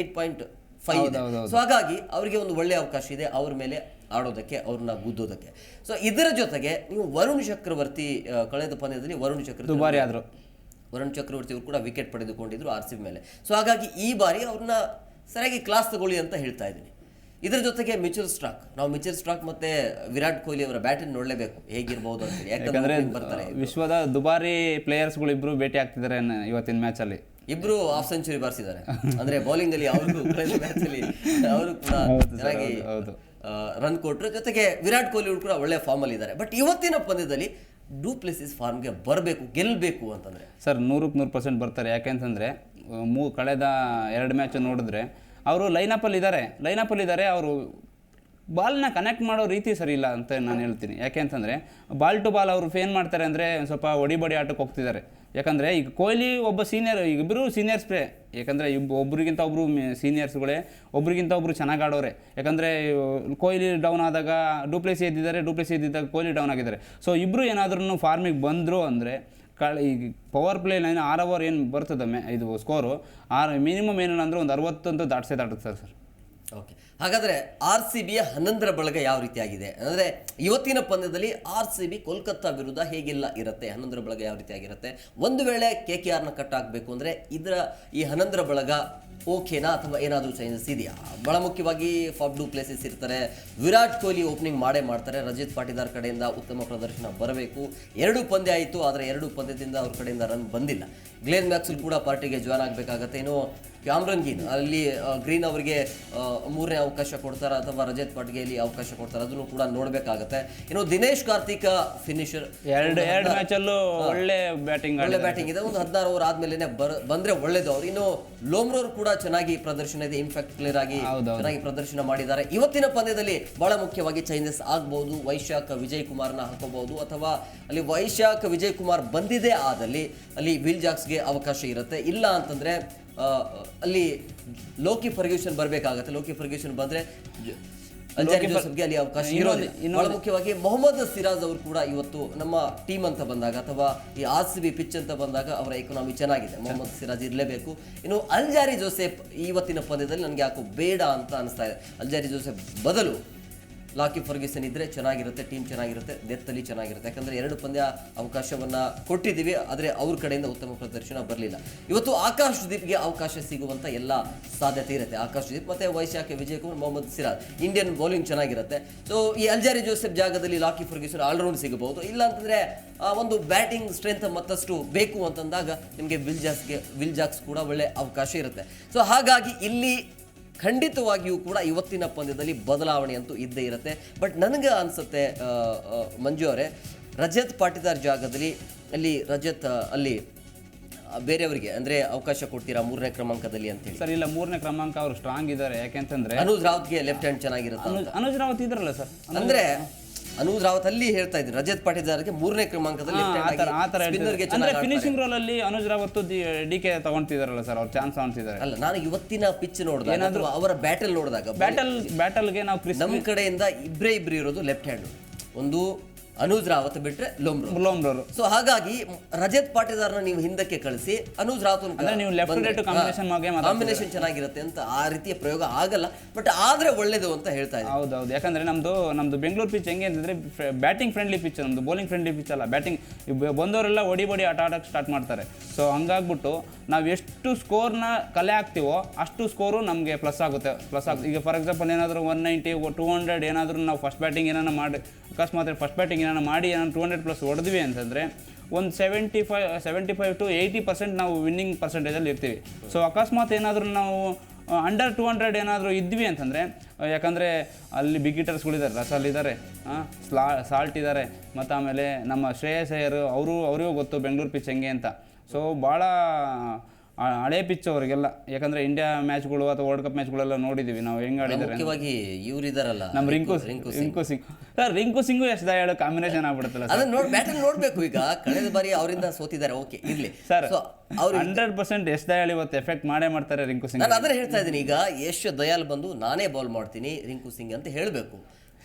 ಏಟ್ ಪಾಯಿಂಟ್ ಫೈವ್ ಇದೆ. ಸೊ ಹಾಗಾಗಿ ಅವರಿಗೆ ಒಂದು ಒಳ್ಳೆಯ ಅವಕಾಶ ಇದೆ. ಅವ್ರ ಮೇಲೆ ಆಡೋದಕ್ಕೆ ಅವ್ರನ್ನ ಗುದ್ದೋದಕ್ಕೆ. ಸೊ ಇದರ ಜೊತೆಗೆ ನೀವು ವರುಣ್ ಚಕ್ರವರ್ತಿ ಕಳೆದ ಪಂದ್ಯದಲ್ಲಿ ವರುಣ್ ಚಕ್ರವರ್ತಿ ದುಬಾರಿ ಆದ್ರು. ವರುಣ್ ಚಕ್ರವರ್ತಿ ಅವರು ಕೂಡ ವಿಕೆಟ್ ಪಡೆದುಕೊಂಡಿದ್ರು ಆರ್ ಸಿ ಬಿ ಮೇಲೆ. ಸೊ ಹಾಗಾಗಿ ಈ ಬಾರಿ ಅವ್ರನ್ನ ಸರಿಯಾಗಿ ಕ್ಲಾಸ್ ತಗೊಳ್ಳಿ ಅಂತ ಹೇಳ್ತಾ ಇದ್ದೀನಿ. ಇದರ ಜೊತೆಗೆ ಮಿಚುಲ್ ಸ್ಟ್ರಾಕ್. ನಾವು ಮಿಚುಲ್ ಸ್ಟ್ರಾಕ್ ಮತ್ತೆ ವಿರಾಟ್ ಕೊಹ್ಲಿ ಅವರ ಬ್ಯಾಟಿಂಗ್ ನೋಡಲೇಬೇಕು. ಹೇಗಿರ್ಬೋದು ಅಂತ ಯಾಕಂದ್ರೆ ಬರ್ತಾರೆ ವಿಶ್ವದ ದುಬಾರಿ ಪ್ಲೇಯರ್ಸ್ಗಳು ಇಬ್ರು ಭೇಟಿ ಆಗ್ತಿದ್ದಾರೆ ಇವತ್ತಿನ ಇವತ್ತಿನ ಮ್ಯಾಚಲ್ಲಿ ಇಬ್ರು ಹಾಫ್ ಸೆಂಚುರಿ ಬಾರಿಸಿದ್ದಾರೆ. ಅಂದ್ರೆ ಬೌಲಿಂಗ್ ಅಲ್ಲಿ ಅವ್ರಿಗೂ ಕಳೆದ ಮ್ಯಾಚ್ ಅಲ್ಲಿ ಅವರು ಕೂಡ ಚೆನ್ನಾಗಿ ಹೌದು. ರನ್ ಕೊಟ್ಟರು ಜೊತೆಗೆ ವಿರಾಟ್ ಕೊಹ್ಲಿ ಕೂಡ ಒಳ್ಳೆ ಫಾರ್ಮ್ ಅಲ್ಲಿ ಇದ್ದಾರೆ. ಬಟ್ ಇವತ್ತಿನ ಪಂದ್ಯದಲ್ಲಿ ಡೂ ಪ್ಲೇಸಿಸ್ ಫಾರ್ಮ್ಗೆ ಬರಬೇಕು ಗೆಲ್ಲಬೇಕು ಅಂತಂದರೆ? ಸರ್, ನೂರಕ್ಕೆ ನೂರು ಪರ್ಸೆಂಟ್ ಬರ್ತಾರೆ. ಯಾಕೆಂತಂದರೆ ಮೂ, ಕಳೆದ ಎರಡು ಮ್ಯಾಚ್ ನೋಡಿದ್ರೆ ಅವರು ಲೈನಪ್ಪಲ್ಲಿ ಇದ್ದಾರೆ. ಲೈನಪ್ಪಲ್ಲಿ ಇದ್ದಾರೆ, ಅವರು ಬಾಲ್ನ ಕನೆಕ್ಟ್ ಮಾಡೋ ರೀತಿ ಸರಿ ಇಲ್ಲ ಅಂತ ನಾನು ಹೇಳ್ತೀನಿ. ಯಾಕೆ ಅಂತಂದರೆ ಬಾಲ್ ಟು ಬಾಲ್ ಅವರು ಫೇನ್ ಮಾಡ್ತಾರೆ ಅಂದರೆ ಸ್ವಲ್ಪ ಒಡಿ ಬಡಿ ಆಟಕ್ಕೆ ಹೋಗ್ತಿದ್ದಾರೆ. ಯಾಕಂದರೆ ಈಗ ಕೊಹ್ಲಿ ಒಬ್ಬ ಸೀನಿಯರ್ ಇಬ್ಬರು ಸೀನಿಯರ್ಸ್ ಪ್ಲೇ ಯಾಕಂದರೆ ಇಬ್ಬ ಒಬ್ರಿಗಿಂತ ಒಬ್ಬರು ಸೀನಿಯರ್ಸ್ಗಳೇ ಒಬ್ರಿಗಿಂತ ಒಬ್ಬರು ಚೆನ್ನಾಗಿ ಆಡೋರೆ. ಯಾಕಂದರೆ ಕೊಹ್ಲಿ ಡೌನ್ ಆದಾಗ ಡೂಪ್ಲೇಸಿ ಎದ್ದಿದ್ದಾರೆ ಡೂಪ್ಲೇಸಿ ಎದ್ದಿದ್ದಾಗ ಕೊಹ್ಲಿ ಡೌನ್ ಆಗಿದ್ದಾರೆ. ಸೊ ಇಬ್ಬರು ಏನಾದ್ರೂ ಫಾರ್ಮಿಗೆ ಬಂದರು ಅಂದರೆ ಕಳ್ ಈಗ ಪವರ್ ಪ್ಲೇ ಲೈನ್ ಆರ್ ಅವರ್ ಏನು ಬರ್ತದೆ ಮೆ ಇದು ಸ್ಕೋರು ಆರ್ ಮಿನಿಮಮ್ ಏನಿಲ್ಲ ಅಂದರೆ ಒಂದು ಅರವತ್ತಂತೂ ದಾಟಿಸೇ ದಾಟುತ್ತೆ ಸರ್. ಓಕೆ ಹಾಗಾದ್ರೆ ಆರ್ ಸಿ ಬಿಯ ಹನ್ನೊಂದರ ಬಳಗ ಯಾವ ರೀತಿಯಾಗಿದೆ? ಅಂದರೆ ಇವತ್ತಿನ ಪಂದ್ಯದಲ್ಲಿ ಆರ್ ಸಿ ಬಿ ಕೋಲ್ಕತ್ತಾ ವಿರುದ್ಧ ಹೇಗೆಲ್ಲ ಇರುತ್ತೆ? ಹನ್ನೊಂದರ ಬಳಗ ಯಾವ ರೀತಿಯಾಗಿರುತ್ತೆ? ಒಂದು ವೇಳೆ ಕೆ ಕೆ ಆರ್ನ ಕಟ್ ಆಗಬೇಕು ಅಂದರೆ ಇದರ ಈ ಹನ್ನೊಂದರ ಬಳಗ ಓಕೆನಾ ಅಥವಾ ಏನಾದರೂ ಚೇಂಜಸ್ ಇದೆಯಾ? ಬಹಳ ಮುಖ್ಯವಾಗಿ ಫಾಬ್ ಡೂ ಪ್ಲೇಸಸ್ ಇರ್ತಾರೆ. ವಿರಾಟ್ ಕೊಹ್ಲಿ ಓಪನಿಂಗ್ ಮಾಡೇ ಮಾಡ್ತಾರೆ. ರಜಿತ್ ಪಾಟಿದಾರ್ ಕಡೆಯಿಂದ ಉತ್ತಮ ಪ್ರದರ್ಶನ ಬರಬೇಕು. ಎರಡು ಪಂದ್ಯ ಆಯಿತು, ಆದರೆ ಎರಡು ಪಂದ್ಯದಿಂದ ಅವ್ರ ಕಡೆಯಿಂದ ರನ್ ಬಂದಿಲ್ಲ. ಗ್ಲೇನ್ ಮ್ಯಾಕ್ಸಲ್ ಕೂಡ ಪಾರ್ಟಿಗೆ ಜಾಯ್ನ್ ಆಗಬೇಕಾಗತ್ತೆ ಇನ್ನು ಕ್ಯಾಮ್ರನ್ ಗೀನ್ ಅಲ್ಲಿ ಗ್ರೀನ್ ಅವರಿಗೆ ಮೂರನೇ ಅವಕಾಶ ಕೊಡ್ತಾರೆ ಅಥವಾ ರಜತ್ ಪಟ್ಗೇಲಿ ಅವಕಾಶ ಕೊಡ್ತಾರೆ ಅದನ್ನು ಕೂಡ ನೋಡಬೇಕಾಗತ್ತೆ. ಇನ್ನು ದಿನೇಶ್ ಕಾರ್ತಿಕ್ ಫಿನಿಶರ್ ಎರಡು ಎರಡು ಮ್ಯಾಚಲ್ಲೂ ಒಳ್ಳೆ ಬ್ಯಾಟಿಂಗ್ ಒಳ್ಳೆ ಬ್ಯಾಟಿಂಗ್ ಇದೆ. ಒಂದು ಹದಿನಾರು ಓವರ್ ಆದ್ಮೇಲೆ ಬರ ಬಂದ್ರೆ ಒಳ್ಳೇದು ಅವ್ರು. ಇನ್ನು ಲೋಮ್ರೋರ್ ಕೂಡ ಚೆನ್ನಾಗಿ ಪ್ರದರ್ಶನ ಇದೆ. ಇನ್ಫ್ಯಾಕ್ಟ್ ಪ್ಲೇಯರ್ ಆಗಿ ಚೆನ್ನಾಗಿ ಪ್ರದರ್ಶನ ಮಾಡಿದ್ದಾರೆ. ಇವತ್ತಿನ ಪಂದ್ಯದಲ್ಲಿ ಬಹಳ ಮುಖ್ಯವಾಗಿ ಚೇಂಜಸ್ ಆಗಬಹುದು ವೈಶಾಖ ವಿಜಯ್ ಕುಮಾರ್ನ ಹಾಕೋಬಹುದು. ಅಥವಾ ಅಲ್ಲಿ ವೈಶಾಖ ವಿಜಯ್ ಕುಮಾರ್ ಬಂದಿದೆ ಆದಲ್ಲಿ ಅಲ್ಲಿ ವಿಲ್ ಜಾಕ್ಸ್ಗೆ ಅವಕಾಶ ಇರುತ್ತೆ. ಇಲ್ಲ ಅಂತಂದ್ರೆ ಅಲ್ಲಿ ಲೋಕಿ ಫರ್ಗ್ಯೂಷನ್ ಬರಬೇಕಾಗತ್ತೆ. ಲೋಕಿ ಫರ್ಗ್ಯೂಷನ್ ಬಂದ್ರೆ ಅಂಜಾರಿ ಅಲ್ಜಾರಿ ಜೋಸೆಫ್ಗೆ ಅಲ್ಲಿ ಅವಕಾಶ ಇರೋದೆ ಬಹಳ ಮುಖ್ಯವಾಗಿ ಮೊಹಮ್ಮದ್ ಸಿರಾಜ್ ಅವರು ಕೂಡ ಇವತ್ತು ನಮ್ಮ ಟೀಮ್ ಅಂತ ಬಂದಾಗ ಅಥವಾ ಈ ಆರ್ ಸಿ ಬಿ ಪಿಚ್ ಅಂತ ಬಂದಾಗ ಅವರ ಎಕನಾಮಿ ಚೆನ್ನಾಗಿದೆ. ಮೊಹಮ್ಮದ್ ಸಿರಾಜ್ ಇರಲೇಬೇಕು. ಇನ್ನು ಅಲ್ಜಾರಿ ಜೋಸೆಫ್ ಇವತ್ತಿನ ಪಂದ್ಯದಲ್ಲಿ ನನಗೆ ಯಾಕೋ ಬೇಡ ಅಂತ ಅನಿಸ್ತಾ ಇದೆ. ಅಲ್ಜಾರಿ ಜೋಸೆಫ್ ಬದಲು ಲಾಕಿ ಫರ್ಗ್ಯೂಸನ್ ಇದ್ರೆ ಚೆನ್ನಾಗಿರುತ್ತೆ ಟೀಮ್ ಚೆನ್ನಾಗಿರುತ್ತೆ ಡೆತ್ತಲ್ಲಿ ಚೆನ್ನಾಗಿರುತ್ತೆ. ಯಾಕಂದ್ರೆ ಎರಡು ಪಂದ್ಯ ಅವಕಾಶವನ್ನ ಕೊಟ್ಟಿದ್ದೀವಿ, ಆದರೆ ಅವ್ರ ಕಡೆಯಿಂದ ಉತ್ತಮ ಪ್ರದರ್ಶನ ಬರಲಿಲ್ಲ. ಇವತ್ತು ಆಕಾಶ್ ದೀಪ್ಗೆ ಅವಕಾಶ ಸಿಗುವಂತ ಎಲ್ಲ ಸಾಧ್ಯತೆ ಇರುತ್ತೆ. ಆಕಾಶ್ ದೀಪ್ ಮತ್ತೆ ವೈಶಾಖ ವಿಜಯ್ ಕುಮಾರ್ ಮೊಹಮ್ಮದ್ ಸಿರಾಜ್ ಇಂಡಿಯನ್ ಬೌಲಿಂಗ್ ಚೆನ್ನಾಗಿರುತ್ತೆ. ಸೊ ಈ ಅಲ್ಜಾರಿ ಜೋಸೆಫ್ ಜಾಗದಲ್ಲಿ ಲಾಕಿ ಫರ್ಗ್ಯೂಸನ್ ಆಲ್ರೌಂಡ್ ಸಿಗಬಹುದು. ಇಲ್ಲ ಅಂತಂದ್ರೆ ಒಂದು ಬ್ಯಾಟಿಂಗ್ ಸ್ಟ್ರೆಂತ್ ಮತ್ತಷ್ಟು ಬೇಕು ಅಂತಂದಾಗ ನಿಮಗೆ ವಿಲ್ ಜಾಕ್ಸ್ಗೆ ವಿಲ್ ಜಾಕ್ಸ್ ಕೂಡ ಒಳ್ಳೆ ಅವಕಾಶ ಇರುತ್ತೆ. ಸೊ ಹಾಗಾಗಿ ಇಲ್ಲಿ ಖಂಡಿತವಾಗಿಯೂ ಕೂಡ ಇವತ್ತಿನ ಪಂದ್ಯದಲ್ಲಿ ಬದಲಾವಣೆ ಅಂತೂ ಇದ್ದೇ ಇರುತ್ತೆ. ಬಟ್ ನನಗೆ ಅನಿಸುತ್ತೆ ಮಂಜು ಅವರೇ ರಜತ್ ಪಾಟಿದಾರ್ ಜಾಗದಲ್ಲಿ ಅಲ್ಲಿ ರಜತ್ ಅಲ್ಲಿ ಬೇರೆಯವರಿಗೆ ಅಂದರೆ ಅವಕಾಶ ಕೊಡ್ತೀರಾ ಮೂರನೇ ಕ್ರಮಾಂಕದಲ್ಲಿ ಅಂತೇಳಿ ಸರ್ ಇಲ್ಲ ಮೂರನೇ ಕ್ರಮಾಂಕ ಅವರು ಸ್ಟ್ರಾಂಗ್ ಇದ್ದಾರೆ. ಯಾಕೆಂತಂದ್ರೆ ಅನುಜ್ ರಾವತ್ಗೆ ಲೆಫ್ಟ್ ಹ್ಯಾಂಡ್ ಚೆನ್ನಾಗಿರುತ್ತೆ ಅನುಜ್ ರಾವತ್ ಇದ್ರಲ್ಲ ಸರ್. ಅಂದ್ರೆ ಅನುಜ್ ರಾವತ್ ಅಲ್ಲಿ ಹೇಳ್ತಾ ಇದ್ರು ರಜತ್ ಪಾಟಿದಾರ್ಗೆ ಮೂರನೇ ಕ್ರಮಾಂಕದಲ್ಲಿ ಅಂದ್ರೆ ಫಿನಿಶಿಂಗ್ ರೋಲ್ ಅಲ್ಲಿ ಅನುಜ್ ರಾವತ್ ಡಿ ಕೆ ತಗೊಂತಿದಾರಲ್ಲ ಸರ್ ಅವ್ರು ಚಾನ್ಸ್ ತಗೊಂತಿದ್ದಾರೆ ಅಲ್ಲ ನಾನು ಇವತ್ತಿನ ಪಿಚ್ ನೋಡಿದಾಗ ಏನಾದ್ರು ಅವರ ಬ್ಯಾಟಲ್ ನೋಡಿದಾಗ ಬ್ಯಾಟಲ್ ಬ್ಯಾಟಲ್ಗೆ ನಾವು ನಮ್ಮ ಕಡೆಯಿಂದ ಇಬ್ಬರೇ ಇಬ್ರು ಇರೋದು ಲೆಫ್ಟ್ ಹ್ಯಾಂಡ್ ಒಂದು ಅನುಜ್ ರಾವತ್ ಬಿಟ್ರೆ ಲೋಮ್ರೋ. ಮುಲೋಮ್ರವರು ಸೊ ಹಾಗಾಗಿ ರಜತ್ ಪಾಟಿದಾರ್ನ ನೀವು ಹಿಂದಕ್ಕೆ ಕಳಿಸಿ ಅನುಜ್ ರಾವತ್. ಕಾಂಬಿನೇಷನ್ ಚೆನ್ನಾಗಿರುತ್ತೆ ಅಂತ ಆ ರೀತಿಯ ಪ್ರಯೋಗ ಆಗಲ್ಲ ಬಟ್ ಆದ್ರೆ ಒಳ್ಳೇದು ಅಂತ ಹೇಳ್ತಾ ಇದ್ದೀನಿ. ಹೌದೌದು. ಯಾಕಂದ್ರೆ ನಮ್ದು ನಮ್ದು ಬೆಂಗಳೂರು ಪಿಚ್ ಹೆಂಗೆ ಅಂತಂದ್ರೆ ಬ್ಯಾಟಿಂಗ್ ಫ್ರೆಂಡ್ಲಿ ಪಿಚ್ ನಮ್ದು ಬೌಲಿಂಗ್ ಫ್ರೆಂಡ್ಲಿ ಪಿಚ್ ಅಲ್ಲ ಬ್ಯಾಟಿಂಗ್ ಬಂದವರೆಲ್ಲ ಒಡಿ ಬಡಿ ಆಟ ಆಡೋಕೆ ಸ್ಟಾರ್ಟ್ ಮಾಡ್ತಾರೆ. ಸೊ ಹಂಗಾಗ್ಬಿಟ್ಟು ನಾವು ಎಷ್ಟು ಸ್ಕೋರ್ನ ಕಲೆ ಹಾಕ್ತೀವೋ ಅಷ್ಟು ಸ್ಕೋರು ನಮಗೆ ಪ್ಲಸ್ ಆಗುತ್ತೆ ಪ್ಲಸ್ ಆಗುತ್ತೆ ಈಗ ಫಾರ್ ಎಕ್ಸಾಂಪಲ್ ಏನಾದರೂ ಒನ್ ನೈಂಟಿ ಟೂ ಹಂಡ್ರೆಡ್ ಏನಾದರೂ ನಾವು ಫಸ್ಟ್ ಬ್ಯಾಟಿಂಗ್ ಏನಾರ ಮಾಡಿ ಅಕಸ್ಮಾತ್ ಫಸ್ಟ್ ಬ್ಯಾಟಿಂಗ್ ಏನಾರು ಮಾಡಿ ಏನಾದ್ರು ಟೂ ಹಂಡ್ರೆಡ್ ಪ್ಲಸ್ ಹೊಡೆದ್ವಿ ಅಂತಂದರೆ ಒಂದು seventy five seventy five to eighty percent ನಾವು ವಿನ್ನಿಂಗ್ ಪರ್ಸೆಂಟೇಜಲ್ಲಿ ಇರ್ತೀವಿ. ಸೊ ಅಕಸ್ಮಾತ್ ಏನಾದರೂ ನಾವು ಅಂಡರ್ ಟೂ ಹಂಡ್ರೆಡ್ ಏನಾದರೂ ಇದ್ವಿ ಅಂತಂದರೆ ಯಾಕಂದರೆ ಅಲ್ಲಿ ಬಿಗ್ ಹಿಟರ್ಸ್ಗಳಿದ್ದಾರೆ ರಸಲ್ ಇದ್ದಾರೆ ಸ್ಲಾ ಸಾಲ್ಟ್ ಇದ್ದಾರೆ ಮತ್ತು ಆಮೇಲೆ ನಮ್ಮ ಶ್ರೇಯಸ್ ಅಯ್ಯರು ಅವರು, ಅವರಿಗೂ ಗೊತ್ತು ಬೆಂಗಳೂರು ಪಿಚ್ ಹೆಂಗೆ ಅಂತ. ಸೊ ಭಾಳ ಹಳೆ ಪಿಚ್ ಅವರಿಗೆಲ್ಲ. ಯಾಕಂದ್ರೆ ಇಂಡಿಯಾ ಮ್ಯಾಚ್ಗಳು ಅಥವಾ ವರ್ಲ್ಡ್ ಕಪ್ ಮ್ಯಾಚ್ಗಳೆಲ್ಲ ನೋಡಿದೀವಿ ನಾವು ಹೆಂಗ್ ಆಡಿದ್ದಾರೆ ಮುಖ್ಯವಾಗಿ ಇವ್ರು ಇದಾರಲ್ಲ ನಮ್ಮ ರಿಂಕು ರಿಂಕು ರಿಂಕು ಸಿಂಗ್ ಸರ್ ರಿಂಕು ಸಿಂಗು ಎಷ್ಟು ಹೇಳೋ ಕಾಂಬಿನೇಷನ್ ಆಗ್ಬಿಡುತ್ತಲ್ಲ ಅದನ್ನ ನೋಡ್ ಬ್ಯಾಟಲ್ ನೋಡ್ಬೇಕು ಈಗ. ಕಳೆದ ಬಾರಿ ಅವರಿಂದ ಸೋತಿದ್ದಾರೆ ಓಕೆ ಇರ್ಲಿ. ಸರ್ ಸೊ ಅವ್ರು ಹಂಡ್ರೆಡ್ ಪರ್ಸೆಂಟ್ ಎಷ್ಟು ಹೇಳಿ ಇವತ್ತು ಎಫೆಕ್ಟ್ ಮಾಡೇ ಮಾಡ್ತಾರೆ ರಿಂಕು ಸಿಂಗ್ ನಾನು ಅದನ್ನ ಹೇಳ್ತಾ ಇದ್ದೀನಿ. ಈಗ ಯಶ್ ದಯಾಲ್ ಬಂದು ನಾನೇ ಬಾಲ್ ಮಾಡ್ತೀನಿ ರಿಂಕು ಸಿಂಗ್ ಅಂತ ಹೇಳಬೇಕು.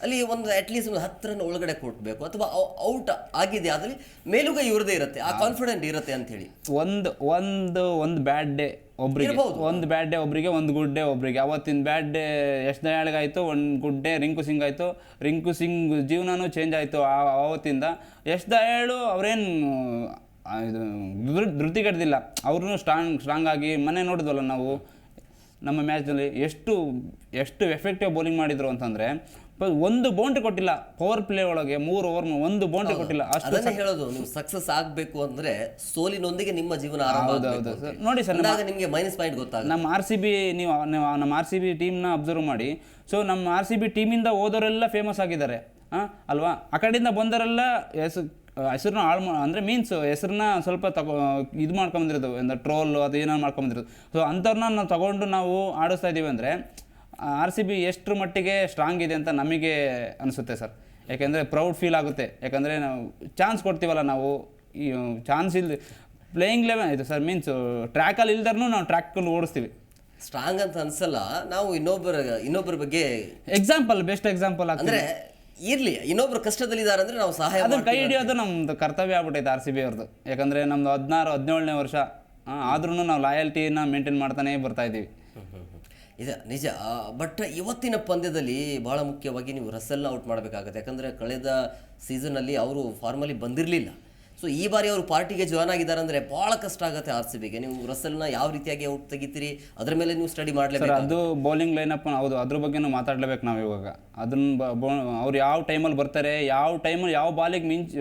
ಅಲ್ಲಿ ಒಂದು ಅಟ್ಲೀಸ್ಟ್ ಒಂದು ಹತ್ತರನ್ನು ಒಳಗಡೆ ಕೊಟ್ಬೇಕು ಅಥವಾ ಔಟ್ ಆಗಿದೆ ಅದರಲ್ಲಿ ಮೇಲುಗೈ ಇವ್ರದೇ ಇರುತ್ತೆ. ಆ ಕಾನ್ಫಿಡೆಂಟ್ ಇರುತ್ತೆ ಅಂತ ಹೇಳಿ. ಒಂದು ಒಂದು ಒಂದು ಬ್ಯಾಡ್ ಡೇ ಒಬ್ರಿಗೆ. ಒಂದು ಬ್ಯಾಡ್ ಡೇ ಒಬ್ಬರಿಗೆ ಒಂದು ಗುಡ್ ಡೇ ಒಬ್ಬರಿಗೆ ಅವತ್ತಿನ ಬ್ಯಾಡ್ ಡೇ ಎಷ್ಟು ದಯಾಳಿಗಾಯ್ತು ಒಂದು ಗುಡ್ ಡೇ ರಿಂಕು ಸಿಂಗ್ ಆಯಿತು ರಿಂಕು ಸಿಂಗ್ ಜೀವನನೂ ಚೇಂಜ್ ಆಯಿತು ಆವತ್ತಿಂದ ಎಷ್ಟು ದಯಾಳು ಅವರೇನು ಇದು ಧೃತಿಗೆಡ್ದಿಲ್ಲ ಅವ್ರೂ ಸ್ಟ್ರಾಂಗ್ ಸ್ಟ್ರಾಂಗ್ ಆಗಿ ಮನೆ ನೋಡಿದ್ವಲ್ಲ ನಾವು ನಮ್ಮ ಮ್ಯಾಚ್ನಲ್ಲಿ ಎಷ್ಟು ಎಷ್ಟು ಎಫೆಕ್ಟಿವ್ ಬೌಲಿಂಗ್ ಮಾಡಿದ್ರು ಅಂತಂದರೆ ಒಂದು ಬೌಂಡ್ರಿ ಕೊಟ್ಟಿಲ್ಲ. ಪವರ್ ಪ್ಲೇ ಒಳಗೆ ಮೂರು ಓವರ್ ಒಂದು ಬೌಂಡ್ರಿ ಕೊಟ್ಟಿಲ್ಲ. ಅಷ್ಟು ಹೇಳೋದು ನೀವು ಸಕ್ಸಸ್ ಆಗಬೇಕು ಅಂದ್ರೆ ಸೋಲಿನೊಂದಿಗೆ ನಿಮ್ಮ ಜೀವನ ಆರಂಭ. ನೋಡಿ ಸರ್, ನಿಮಗೆ ಮೈನಸ್ ಪಾಯಿಂಟ್ ಗೊತ್ತಾಗ ನಮ್ಮ ಆರ್ ಸಿ ಬಿ ನೀವು ನಮ್ಮ ಆರ್ ಸಿ ಬಿ ಟೀಮ್ನ ಅಬ್ಸರ್ವ್ ಮಾಡಿ. ಸೊ ನಮ್ಮ ಆರ್ ಸಿ ಬಿ ಟೀಮಿಂದ ಹೋದವರೆಲ್ಲ ಫೇಮಸ್ ಆಗಿದ್ದಾರೆ. ಹಾಂ ಅಲ್ವಾ? ಆ ಕಡೆಯಿಂದ ಬಂದರೆಲ್ಲ ಹೆಸರು ಹೆಸರನ್ನ ಹಾಳು ಮಾ ಅಂದರೆ ಮೀನ್ಸ್ ಹೆಸರನ್ನ ಸ್ವಲ್ಪ ತಗೋ ಇದು ಮಾಡ್ಕೊಂಬಂದಿರೋದು ಅಂದರೆ ಟ್ರೋಲು ಅದು ಏನೋ ಮಾಡ್ಕೊಂಬಂದಿರೋದು. ಸೊ ಅಂಥವ್ರನ್ನ ನಾವು ತಗೊಂಡು ನಾವು ಆಡಿಸ್ತಾ ಇದ್ದೀವಿ ಅಂದರೆ ಆರ್ ಸಿ ಬಿ ಎಷ್ಟರ ಮಟ್ಟಿಗೆ ಸ್ಟ್ರಾಂಗ್ ಇದೆ ಅಂತ ನಮಗೆ ಅನಿಸುತ್ತೆ ಸರ್. ಯಾಕೆಂದರೆ ಪ್ರೌಡ್ ಫೀಲ್ ಆಗುತ್ತೆ. ಯಾಕಂದರೆ ನಾವು ಚಾನ್ಸ್ ಕೊಡ್ತೀವಲ್ಲ ನಾವು. ಈ ಚಾನ್ಸ್ ಇಲ್ಲದೆ ಪ್ಲೇಯಿಂಗ್ ಲೆವೆನ್ ಇದು ಸರ್ ಮೀನ್ಸ್ ಟ್ರ್ಯಾಕಲ್ಲಿ ಇಲ್ದರೂ ನಾವು ಟ್ರ್ಯಾಕಲ್ಲಿ ಓಡಿಸ್ತೀವಿ. ಸ್ಟ್ರಾಂಗ್ ಅಂತ ಅನ್ಸಲ್ಲ ನಾವು ಇನ್ನೊಬ್ಬರ ಇನ್ನೊಬ್ಬರ ಬಗ್ಗೆ ಎಕ್ಸಾಂಪಲ್ ಬೆಸ್ಟ್ ಎಕ್ಸಾಂಪಲ್ ಅಂದ್ರೆ ಇರ್ಲಿ ಇನ್ನೊಬ್ರು ಕಷ್ಟದಲ್ಲಿದ್ದಾರೆ ಅಂದ್ರೆ ನಾವು ಸಹಾಯ ಅದನ್ನ ಕೈ ಹಿಡಿಯೋದು ನಮ್ದು ಕರ್ತವ್ಯ ಆಗ್ಬಿಟ್ಟೈತೆ ಆರ್ ಸಿ ಬಿ ಅವ್ರದ್ದು ಯಾಕಂದರೆ ನಮ್ದು ಹದಿನಾರು ಹದಿನೇಳನೇ ವರ್ಷ. ಆದ್ರೂ ನಾವು ಲಾಯಲ್ಟಿನ ಮೇಂಟೈನ್ ಮಾಡ್ತಾನೆ ಬರ್ತಾ ಇದ್ದೀವಿ. ಇದು ನಿಜ. ಬಟ್ ಇವತ್ತಿನ ಪಂದ್ಯದಲ್ಲಿ ಭಾಳ ಮುಖ್ಯವಾಗಿ ನೀವು ರಸಲ್ನ ಔಟ್ ಮಾಡಬೇಕಾಗುತ್ತೆ. ಯಾಕಂದರೆ ಕಳೆದ ಸೀಸನಲ್ಲಿ ಅವರು ಫಾರ್ಮಲ್ಲಿ ಬಂದಿರಲಿಲ್ಲ. ಸೊ ಈ ಬಾರಿ ಅವರು ಪಾರ್ಟಿಗೆ ಜಾಯ್ನ್ ಆಗಿದ್ದಾರೆ ಅಂದ್ರೆ ಬಹಳ ಕಷ್ಟ ಆಗುತ್ತೆ ಆರ್ ಸಿ ಬಿಗೆ. ನೀವು ರಸಲ್ನ ಯಾವ ರೀತಿಯಾಗಿ ಔಟ್ ತೆಗಿತೀರಿ? ಅದ್ರ ಮೇಲೆ ನೀವು ಸ್ಟಡಿ ಮಾಡಲೇಬೇಕು. ಅದು ಬೌಲಿಂಗ್ ಲೈನ್ ಅಪ್ ಹೌದು, ಅದ್ರ ಬಗ್ಗೆನೂ ಮಾತಾಡ್ಲೇಬೇಕು ನಾವು ಇವಾಗ. ಅದನ್ನ ಅವ್ರು ಯಾವ ಟೈಮಲ್ಲಿ ಬರ್ತಾರೆ, ಯಾವ ಟೈಮಲ್ಲಿ ಯಾವ ಬಾಲಿಗೆ ಮಿಂಚ್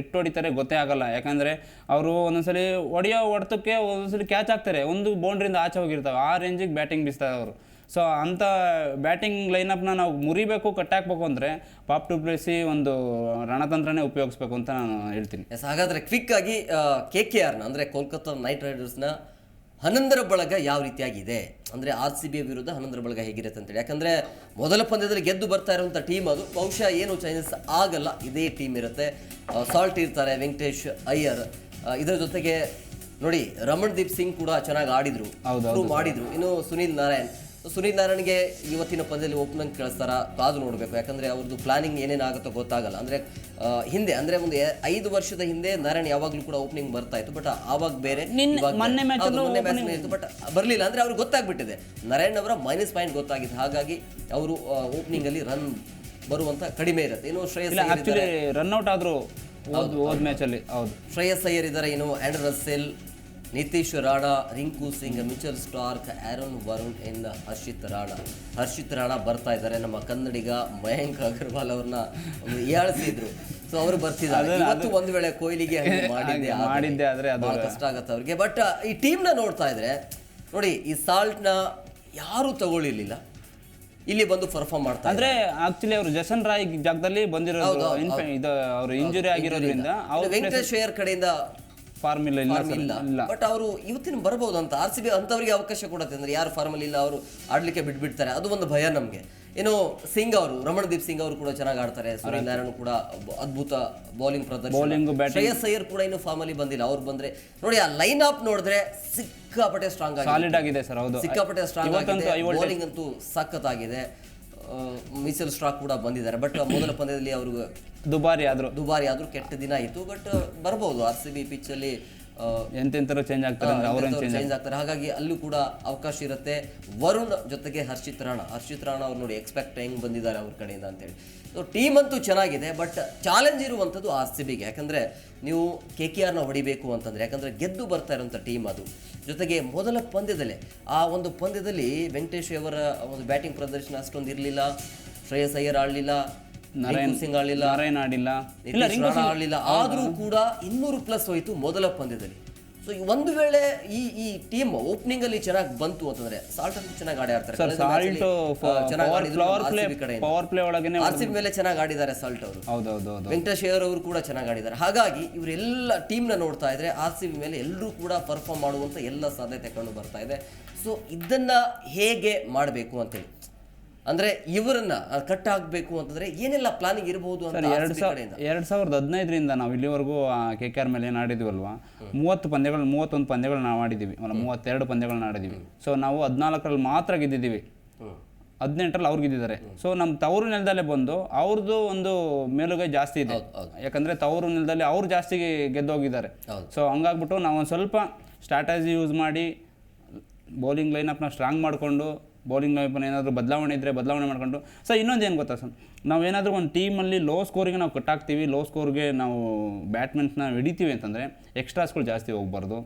ಇಟ್ಟು ಹೊಡಿತಾರೆ ಗೊತ್ತೇ ಆಗಲ್ಲ. ಯಾಕಂದರೆ ಅವರು ಒಂದೊಂದ್ಸಲಿ ಹೊಡೆಯೋ ಹೊಡೆತಕ್ಕೆ ಒಂದೊಂದ್ಸಲಿ ಕ್ಯಾಚ್ ಆಗ್ತಾರೆ. ಒಂದು ಬೌಂಡ್ರಿಂದ ಆಚೆ ಹೋಗಿರ್ತಾವೆ. ಆ ರೇಂಜಿಗೆ ಬ್ಯಾಟಿಂಗ್ ಬೀಸ್ತಾರೆ ಅವರು. ಸೊ ಅಂಥ ಬ್ಯಾಟಿಂಗ್ ಲೈನಪ್ನ ನಾವು ಮುರಿಬೇಕು ಕಟ್ಟಾಕ್ಬೇಕು ಅಂದರೆ ಪಾಪ್ ಟು ಪ್ಲೇಸಿ ಒಂದು ರಣತಂತ್ರನೇ ಉಪಯೋಗಿಸ್ಬೇಕು ಅಂತ ನಾನು ಹೇಳ್ತೀನಿ. ಎಸ್ ಹಾಗಾದರೆ ಕ್ವಿಕ್ ಆಗಿ ಕೆ ಕೆ ಆರ್ನ ಅಂದರೆ ಕೋಲ್ಕತ್ತಾ ನೈಟ್ ರೈಡರ್ಸ್ನ ಹನ್ನೊಂದರ ಬಳಗ ಯಾವ ರೀತಿಯಾಗಿದೆ? ಅಂದರೆ ಆರ್ ಸಿ ಬಿ ವಿರುದ್ಧ ಹನ್ನೊಂದರ ಬಳಗ ಹೇಗಿರುತ್ತೆ ಅಂತೇಳಿ. ಯಾಕಂದರೆ ಮೊದಲ ಪಂದ್ಯದಲ್ಲಿ ಗೆದ್ದು ಬರ್ತಾ ಇರುವಂಥ ಟೀಮ್ ಅದು. ಬಹುಶಃ ಏನು ಚೇಂಜಸ್ ಆಗಲ್ಲ ಇದೇ ಟೀಮ್ ಇರುತ್ತೆ. ಸಾಲ್ಟ್ ಇರ್ತಾರೆ ವೆಂಕಟೇಶ್ ಅಯ್ಯರ್. ಇದರ ಜೊತೆಗೆ ನೋಡಿ ರಮಣ್ ದೀಪ್ ಸಿಂಗ್ ಕೂಡ ಚೆನ್ನಾಗಿ ಆಡಿದ್ರು. ಮಾಡಿದ್ರು. ಇನ್ನು ಸುನೀಲ್ ನಾರಾಯಣ್. ಸುನೀಲ್ ನಾರಾಯಣ್ಗೆ ಇವತ್ತಿನ ಪಂದ್ಯದಲ್ಲಿ ಓಪನಿಂಗ್ ಕೇಳಿಸ್ತಾರ ಕಾದು ನೋಡಬೇಕು. ಯಾಕಂದ್ರೆ ಅವ್ರದ್ದು ಪ್ಲಾನಿಂಗ್ ಏನೇನಾಗುತ್ತೋ ಗೊತ್ತಾಗಲ್ಲ. ಅಂದ್ರೆ ಹಿಂದೆ ಅಂದ್ರೆ ಒಂದು ಐದು ವರ್ಷದ ಹಿಂದೆ ನಾರಾಯಣ್ ಯಾವಾಗಲೂ ಕೂಡ ಓಪನಿಂಗ್ ಬರ್ತಾ ಇತ್ತು. ಬಟ್ ಆವಾಗ ಬೇರೆ. ಮೊನ್ನೆ ಇತ್ತು ಬಟ್ ಬರಲಿಲ್ಲ. ಅಂದ್ರೆ ಅವ್ರಿಗೆ ಗೊತ್ತಾಗ್ಬಿಟ್ಟಿದೆ. ನಾರಾಯಣ್ ಅವರ ಮೈನಸ್ ಪಾಯಿಂಟ್ ಗೊತ್ತಾಗಿದೆ. ಹಾಗಾಗಿ ಅವರು ಓಪನಿಂಗ್ ಅಲ್ಲಿ ರನ್ ಬರುವಂತ ಕಡಿಮೆ ಇರುತ್ತೆ. ಏನು ಶ್ರೇಯಸ್. ರನ್ಔಟ್ ಆದರೂ ಮ್ಯಾಚಲ್ಲಿ ಹೌದು ಶ್ರೇಯಸ್ ಅಯ್ಯರ್ ಇದ್ದಾರೆ ಏನು Andre Russell Nitish Rana Rinku Singh Mitchell Starc Aaron Varun N Harshit Rana. Harshit Rana ಬರ್ತಾ ಇದ್ದಾರೆ. ನಮ್ಮ ಕನ್ನಡಿಗ ಮಯಾಂಕ್ ಅಗರ್ವಾಲ್ ಅವ್ರನ್ನ ಏಳಿಸಿದ್ರು. ಸೊ ಅವರು ಬರ್ತಿದ್ದಾರೆ. ಇವತ್ತು ಒಂದು ವೇಳೆ ಕೊಹ್ಲಿಗೆ ಮಾಡಿದ್ದೆ ಮಾಡಿದ್ದೆ ಆದ್ರೆ ಅದು ಬಹಳ ಕಷ್ಟ ಆಗತ್ತೆ ಅವ್ರಿಗೆ. ಬಟ್ ಈ ಟೀಮ್ನ ನೋಡ್ತಾ ಇದ್ರೆ ನೋಡಿ ಈ ಸಾಲ್ಟ್ನ ಯಾರೂ ತಗೊಳ್ಳಿರ್ಲಿಲ್ಲ. ಇಲ್ಲಿ ಬಂದು ಪರ್ಫಾರ್ಮ್ ಮಾಡ್ತಾರೆ ಅಂದ್ರೆ ಆಕ್ಚುಲಿ ಅವರು ಜಸನ್ ರಾಯ್ ಜಾಗದಲ್ಲಿ ಬಂದಿರೋದು ಇದು ಅವ್ರು ಇಂಜುರಿ ಆಗಿರೋದ್ರಿಂದ ವೆಂಕಟೇಶ್ ಕಡೆಯಿಂದ ಫಾರ್ಮ್ ಇಲ್ಲ ಇಲ್ಲ. ಬಟ್ ಅವರು ಇವತ್ತಿನ ಬರಬಹುದು ಅಂತ ಆರ್ ಸಿ ಬಿ ಅಂತವ್ರಿಗೆ ಅವಕಾಶ ಕೊಡುತ್ತೆ ಅಂದ್ರೆ ಯಾರು ಫಾರ್ಮಲ್ಲಿ ಇಲ್ಲ ಅವರು ಆಡ್ಲಿಕ್ಕೆ ಬಿಟ್ಬಿಡ್ತಾರೆ. ಅದು ಒಂದು ಭಯ ನಮಗೆ. ಏನು ಸಿಂಗ್ ಅವರು ರಮಣದೀಪ್ ಸಿಂಗ್ ಅವರು ಕೂಡ ಚೆನ್ನಾಗಿ ಆಡ್ತಾರೆ. ಸುನಿಲ್ ನಾರಾಯಣ್ ಕೂಡ ಅದ್ಭುತ ಬೌಲಿಂಗ್ ಪ್ರದರ್ಶನ. Bowling, batting. ಶ್ರೇಯಸ್ ಅಯ್ಯರ್ ಕೂಡ ಇನ್ನು ಫಾರ್ಮಲ್ಲಿ ಬಂದಿಲ್ಲ. ಅವ್ರು ಬಂದ್ರೆ ನೋಡಿ ಆ ಲೈನ್ ಅಪ್ ನೋಡಿದ್ರೆ ಸಿಕ್ಕಾಪಟ್ಟೆ ಸ್ಟ್ರಾಂಗ್ ಆಗಿದೆ. ಸಾಲಿಡ್ ಆಗಿದೆ ಸರ್ ಹೌದು. ಸಿಕ್ಕಾಪಟ್ಟೆ ಸ್ಟ್ರಾಂಗ್ ಇವತ್ತಂತೂ ಆಗಿದೆ. ವೋಲ್ಟೇಜ್ ಬೌಲಿಂಗ್ ಅಂತೂ ಸಖತ್ತಾಗಿದೆ. ಮಿಚೆಲ್ ಸ್ಟ್ರಾಕ್ ಕೂಡ ಬಂದಿದ್ದಾರೆ. ಬಟ್ ಮೊದಲ ಪಂದ್ಯದಲ್ಲಿ ಅವರು ದುಬಾರಿ ಆದ್ರು ದುಬಾರಿ ಆದ್ರೂ ಕೆಟ್ಟ ದಿನ ಇತ್ತು. ಬಟ್ ಬರ್ಬೋದು. ಆರ್ ಸಿ ಬಿ ಪಿಚ್ಚಲ್ಲಿ ಎಂತೆಂತರೂ ಚೇಂಜ್ ಆಗ್ತಾರೆ ಚೇಂಜ್ ಆಗ್ತಾರೆ. ಹಾಗಾಗಿ ಅಲ್ಲೂ ಕೂಡ ಅವಕಾಶ ಇರುತ್ತೆ. ವರುಣ್ ಜೊತೆಗೆ ಹರ್ಷಿತ್ ರಾಣ. ಹರ್ಷಿತ್ ರಾಣ ಅವ್ರು ನೋಡಿ ಎಕ್ಸ್ಪೆಕ್ಟ್ ಹೆಂಗ್ ಬಂದಿದ್ದಾರೆ ಅವ್ರ ಕಡೆಯಿಂದ ಅಂತೇಳಿ. ಸೊ ಟೀಮ್ ಅಂತೂ ಚೆನ್ನಾಗಿದೆ ಬಟ್ ಚಾಲೆಂಜ್ ಇರುವಂಥದ್ದು ಆರ್ ಸಿ ಬಿಗೆ ಯಾಕಂದ್ರೆ ನೀವು ಕೆ ಕೆ ಆರ್ನ ಹೊಡಿಬೇಕು ಅಂತಂದ್ರೆ ಯಾಕಂದ್ರೆ ಗೆದ್ದು ಬರ್ತಾ ಇರೋಂಥ ಟೀಮ್ ಅದು. ಜೊತೆಗೆ ಮೊದಲ ಪಂದ್ಯದಲ್ಲೇ ಆ ಒಂದು ಪಂದ್ಯದಲ್ಲಿ ವೆಂಕಟೇಶ್ ಅವರ ಒಂದು ಬ್ಯಾಟಿಂಗ್ ಪ್ರದರ್ಶನ ಅಷ್ಟೊಂದು ಇರಲಿಲ್ಲ. ಶ್ರೇಯಸ್ ಅಯ್ಯರ್ ಆಡಲಿಲ್ಲ. ನರೇನ್ ಸಿಂಗ್ ಆಡಲಿಲ್ಲ. ನಾರಾಯಣ್ ಆಡಿಲ್ಲ. ಇಲ್ಲ ನಿತೀಶ್ ರಾಣಾ ಆಡಲಿಲ್ಲ. ಆದರೂ ಕೂಡ ಇನ್ನೂರು ಪ್ಲಸ್ ಹೋಯಿತು ಮೊದಲ ಪಂದ್ಯದಲ್ಲಿ. ಸೊ ಒಂದು ವೇಳೆ ಈ ಈ ಟೀಮ್ ಓಪನಿಂಗ್ ಅಲ್ಲಿ ಚೆನ್ನಾಗಿ ಬಂತು ಅಂತಂದ್ರೆ ಸಾಲ್ಟ್ ಅಲ್ಲಿ ಚೆನ್ನಾಗಿ ಆಡಿ ಆಡ್ತಾರೆ. ಪವರ್ ಪ್ಲೇ ಒಳಗೆ ಆರ್ ಸಿ ಮೇಲೆ ಚೆನ್ನಾಗಿ ಆಡಿದ್ದಾರೆ ಸಾಲ್ಟ್ ಅವರು. ವೆಂಕಟೇಶ್ ಅಯ್ಯರ್ ಅವರು ಕೂಡ ಚೆನ್ನಾಗಿ ಆಡಿದ್ದಾರೆ. ಹಾಗಾಗಿ ಇವರೆಲ್ಲ ನ ನೋಡ್ತಾ ಇದ್ರೆ ಆರ್ ಸಿ ಮೇಲೆ ಎಲ್ಲರೂ ಕೂಡ ಪರ್ಫಾರ್ಮ್ ಮಾಡುವಂತ ಎಲ್ಲ ಸಾಧ್ಯತೆ ಕಂಡು ಬರ್ತಾ ಇದೆ. ಸೊ ಇದನ್ನ ಹೇಗೆ ಮಾಡಬೇಕು ಅಂತೇಳಿ ಅಂದ್ರೆ ಇವರನ್ನ ಕಟ್ ಆಗ್ಬೇಕು ಅಂತಂದ್ರೆ ಏನೆಲ್ಲ ಪ್ಲಾನಿಂಗ್ ಇರಬಹುದು ಅಂತ ಎರಡು ಸಾವಿರ ಎರಡು ಸಾವಿರದ ಹದಿನೈದರಿಂದ ನಾವು ಇಲ್ಲಿವರೆಗೂ ಕೆ ಕೆ ಆರ್ ಮೇಲೆ ಏನು ಆಡಿದ್ವಲ್ವಾ ಮೂವತ್ತು ಪಂದ್ಯಗಳು ಮೂವತ್ತೊಂದು ಪಂದ್ಯಗಳು ನಾವು ಆಡಿದ್ದೀವಿ ಮೂವತ್ತೆರಡು ಪಂದ್ಯಗಳನ್ನ ಆಡಿದ್ದೀವಿ ಸೊ ನಾವು ಹದಿನಾಲ್ಕರಲ್ಲಿ ಮಾತ್ರ ಗೆದ್ದಿದ್ದೀವಿ. ಹದಿನೆಂಟರಲ್ಲಿ ಅವ್ರು ಗೆದ್ದಿದ್ದಾರೆ. ಸೊ ನಮ್ಮ ತವರು ನೆಲದಲ್ಲೇ ಬಂದು ಅವ್ರದ್ದು ಒಂದು ಮೇಲುಗೈ ಜಾಸ್ತಿ ಇದೆ. ಯಾಕಂದರೆ ತವರು ನೆಲದಲ್ಲಿ ಅವ್ರು ಜಾಸ್ತಿ ಗೆದ್ದೋಗಿದ್ದಾರೆ. ಸೊ ಹಂಗಾಗ್ಬಿಟ್ಟು ನಾವು ಒಂದು ಸ್ವಲ್ಪ ಸ್ಟ್ರಾಟಜಿ ಯೂಸ್ ಮಾಡಿ ಬೌಲಿಂಗ್ ಲೈನಪ್ನ ಸ್ಟ್ರಾಂಗ್ ಮಾಡಿಕೊಂಡು ಬೌಲಿಂಗ್ ಲೈನ್ ಏನಾದರೂ ಬದಲಾವಣೆ ಇದ್ದರೆ ಬದಲಾವಣೆ ಮಾಡ್ಕೊಂಡು. ಸೊ ಇನ್ನೊಂದು ಏನು ಗೊತ್ತಾ ಸರ್? ನಾವೇನಾದರೂ ಒಂದು ಟೀಮಲ್ಲಿ ಲೋ ಸ್ಕೋರಿಗೆ ನಾವು ಕಟ್ಟಾಕ್ತೀವಿ ಲೋ ಸ್ಕೋರ್ಗೆ ನಾವು ಬ್ಯಾಟ್ಮೆನ್ಸ್ನ ಹಿಡಿತೀವಿ ಅಂತಂದರೆ ಎಕ್ಸ್ಟ್ರಾಸ್ಗಳು ಜಾಸ್ತಿ ಹೋಗ್ಬಾರ್ದು.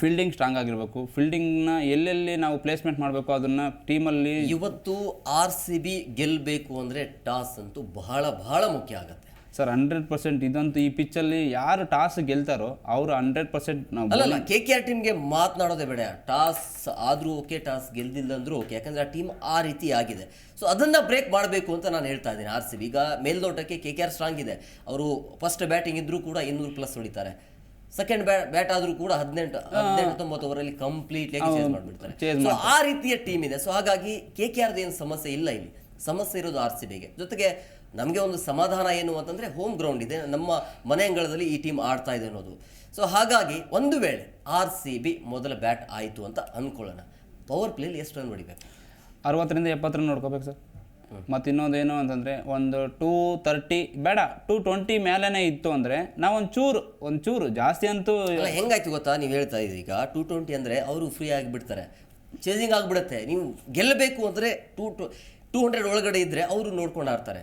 ಫೀಲ್ಡಿಂಗ್ ಸ್ಟ್ರಾಂಗ್ ಆಗಿರಬೇಕು. ಫೀಲ್ಡಿಂಗ್ನ ಎಲ್ಲೆಲ್ಲಿ ನಾವು ಪ್ಲೇಸ್ಮೆಂಟ್ ಮಾಡಬೇಕು ಅದನ್ನು ಟೀಮಲ್ಲಿ ಇವತ್ತು ಆರ್ ಸಿ ಬಿ ಗೆಲ್ಲಬೇಕು ಅಂದರೆ ಟಾಸ್ ಅಂತೂ ಬಹಳ ಬಹಳ ಮುಖ್ಯ ಆಗತ್ತೆ. ಸರ್ ಹಂಡ್ರೆಡ್ ಪರ್ಸೆಂಟ್ ಇದಂತೂ ಈ ಪಿಚ್ಚಲ್ಲಿ ಯಾರು ಟಾಸ್ ಗೆಲ್ತಾರೋ ಅವರು ಹಂಡ್ರೆಡ್ ಪರ್ಸೆಂಟ್ ನಾವು ಅಲ್ಲಲ್ಲ ಕೆ ಕೆ ಆರ್ ಟೀಮ್ಗೆ ಮಾತನಾಡೋದೇ ಬೇಡ. ಟಾಸ್ ಆದ್ರೂ ಓಕೆ ಟಾಸ್ ಗೆಲ್ದಿಲ್ಲ ಅಂದ್ರೂ ಓಕೆ ಯಾಕಂದ್ರೆ ಆ ಟೀಮ್ ಆ ರೀತಿ ಆಗಿದೆ. ಸೊ ಅದನ್ನ ಬ್ರೇಕ್ ಮಾಡಬೇಕು ಅಂತ ನಾನು ಹೇಳ್ತಾ ಇದ್ದೀನಿ ಆರ್ ಸಿ ಬಿ. ಈಗ ಮೇಲ್ನೋಟಕ್ಕೆ ಕೆ ಕೆ ಆರ್ ಸ್ಟ್ರಾಂಗ್ ಇದೆ. ಅವರು ಫಸ್ಟ್ ಬ್ಯಾಟಿಂಗ್ ಇದ್ದರೂ ಕೂಡ ಇನ್ನೂರು ಪ್ಲಸ್ ಹೊಡಿತಾರೆ. ಸೆಕೆಂಡ್ ಬ್ಯಾಟ್ ಬ್ಯಾಟ್ ಆದ್ರೂ ಕೂಡ ಹದಿನೆಂಟು ಹದಿನೆಂಟು ಹತ್ತೊಂಬತ್ತು ಓವರಲ್ಲಿ ಕಂಪ್ಲೀಟ್ಲಿ ಚೇಂಜ್ ಮಾಡಿಬಿಡ್ತಾರೆ. ಸೊ ಆ ರೀತಿಯ ಟೀಮ್ ಇದೆ. ಸೊ ಹಾಗಾಗಿ ಕೆ ಕೆ ಆರ್ದು ಏನು ಸಮಸ್ಯೆ ಇಲ್ಲ ಇಲ್ಲಿ. ಸಮಸ್ಯೆ ಇರೋದು ಆರ್ ಸಿ ಬಿಗೆ. ಜೊತೆಗೆ ನಮಗೆ ಒಂದು ಸಮಾಧಾನ ಏನು ಅಂತಂದರೆ ಹೋಮ್ ಗ್ರೌಂಡ್ ಇದೆ. ನಮ್ಮ ಮನೆ ಅಂಗಳದಲ್ಲಿ ಈ ಟೀಮ್ ಆಡ್ತಾ ಇದೆ ಅನ್ನೋದು. ಸೊ ಹಾಗಾಗಿ ಒಂದು ವೇಳೆ ಆರ್ ಸಿ ಬಿ ಮೊದಲ ಬ್ಯಾಟ್ ಆಯಿತು ಅಂತ ಅಂದ್ಕೊಳ್ಳೋಣ ಪವರ್ ಪ್ಲೇಲಿ ಎಷ್ಟು ರನ್ ಹೊಡಿಬೇಕು? ಅರವತ್ತರಿಂದ ಎಪ್ಪತ್ತು ರನ್ ನೋಡ್ಕೋಬೇಕು ಸರ್. ಮತ್ತು ಇನ್ನೊಂದೇನು ಅಂತಂದರೆ ಒಂದು ಟೂ ತರ್ಟಿ ಬೇಡ ಟೂ ಟ್ವೆಂಟಿ ಮೇಲೇ ಇತ್ತು ಅಂದರೆ ನಾವು ಒಂದು ಚೂರು ಒಂದು ಚೂರು ಜಾಸ್ತಿ ಅಂತೂ ಹೆಂಗಾಯ್ತು ಗೊತ್ತಾ? ನೀವು ಹೇಳ್ತಾ ಇದ್ದೀವಿ ಈಗ ಟೂ ಟ್ವೆಂಟಿ ಅಂದರೆ ಅವರು ಫ್ರೀ ಆಗಿಬಿಡ್ತಾರೆ ಚೇಂಜಿಂಗ್ ಆಗಿಬಿಡುತ್ತೆ. ನೀವು ಗೆಲ್ಲಬೇಕು ಅಂದರೆ ಟೂ ಟು ಟೂ ಹಂಡ್ರೆಡ್ ಒಳಗಡೆ ಇದ್ದರೆ ಅವರು ನೋಡ್ಕೊಂಡು ಆಡ್ತಾರೆ.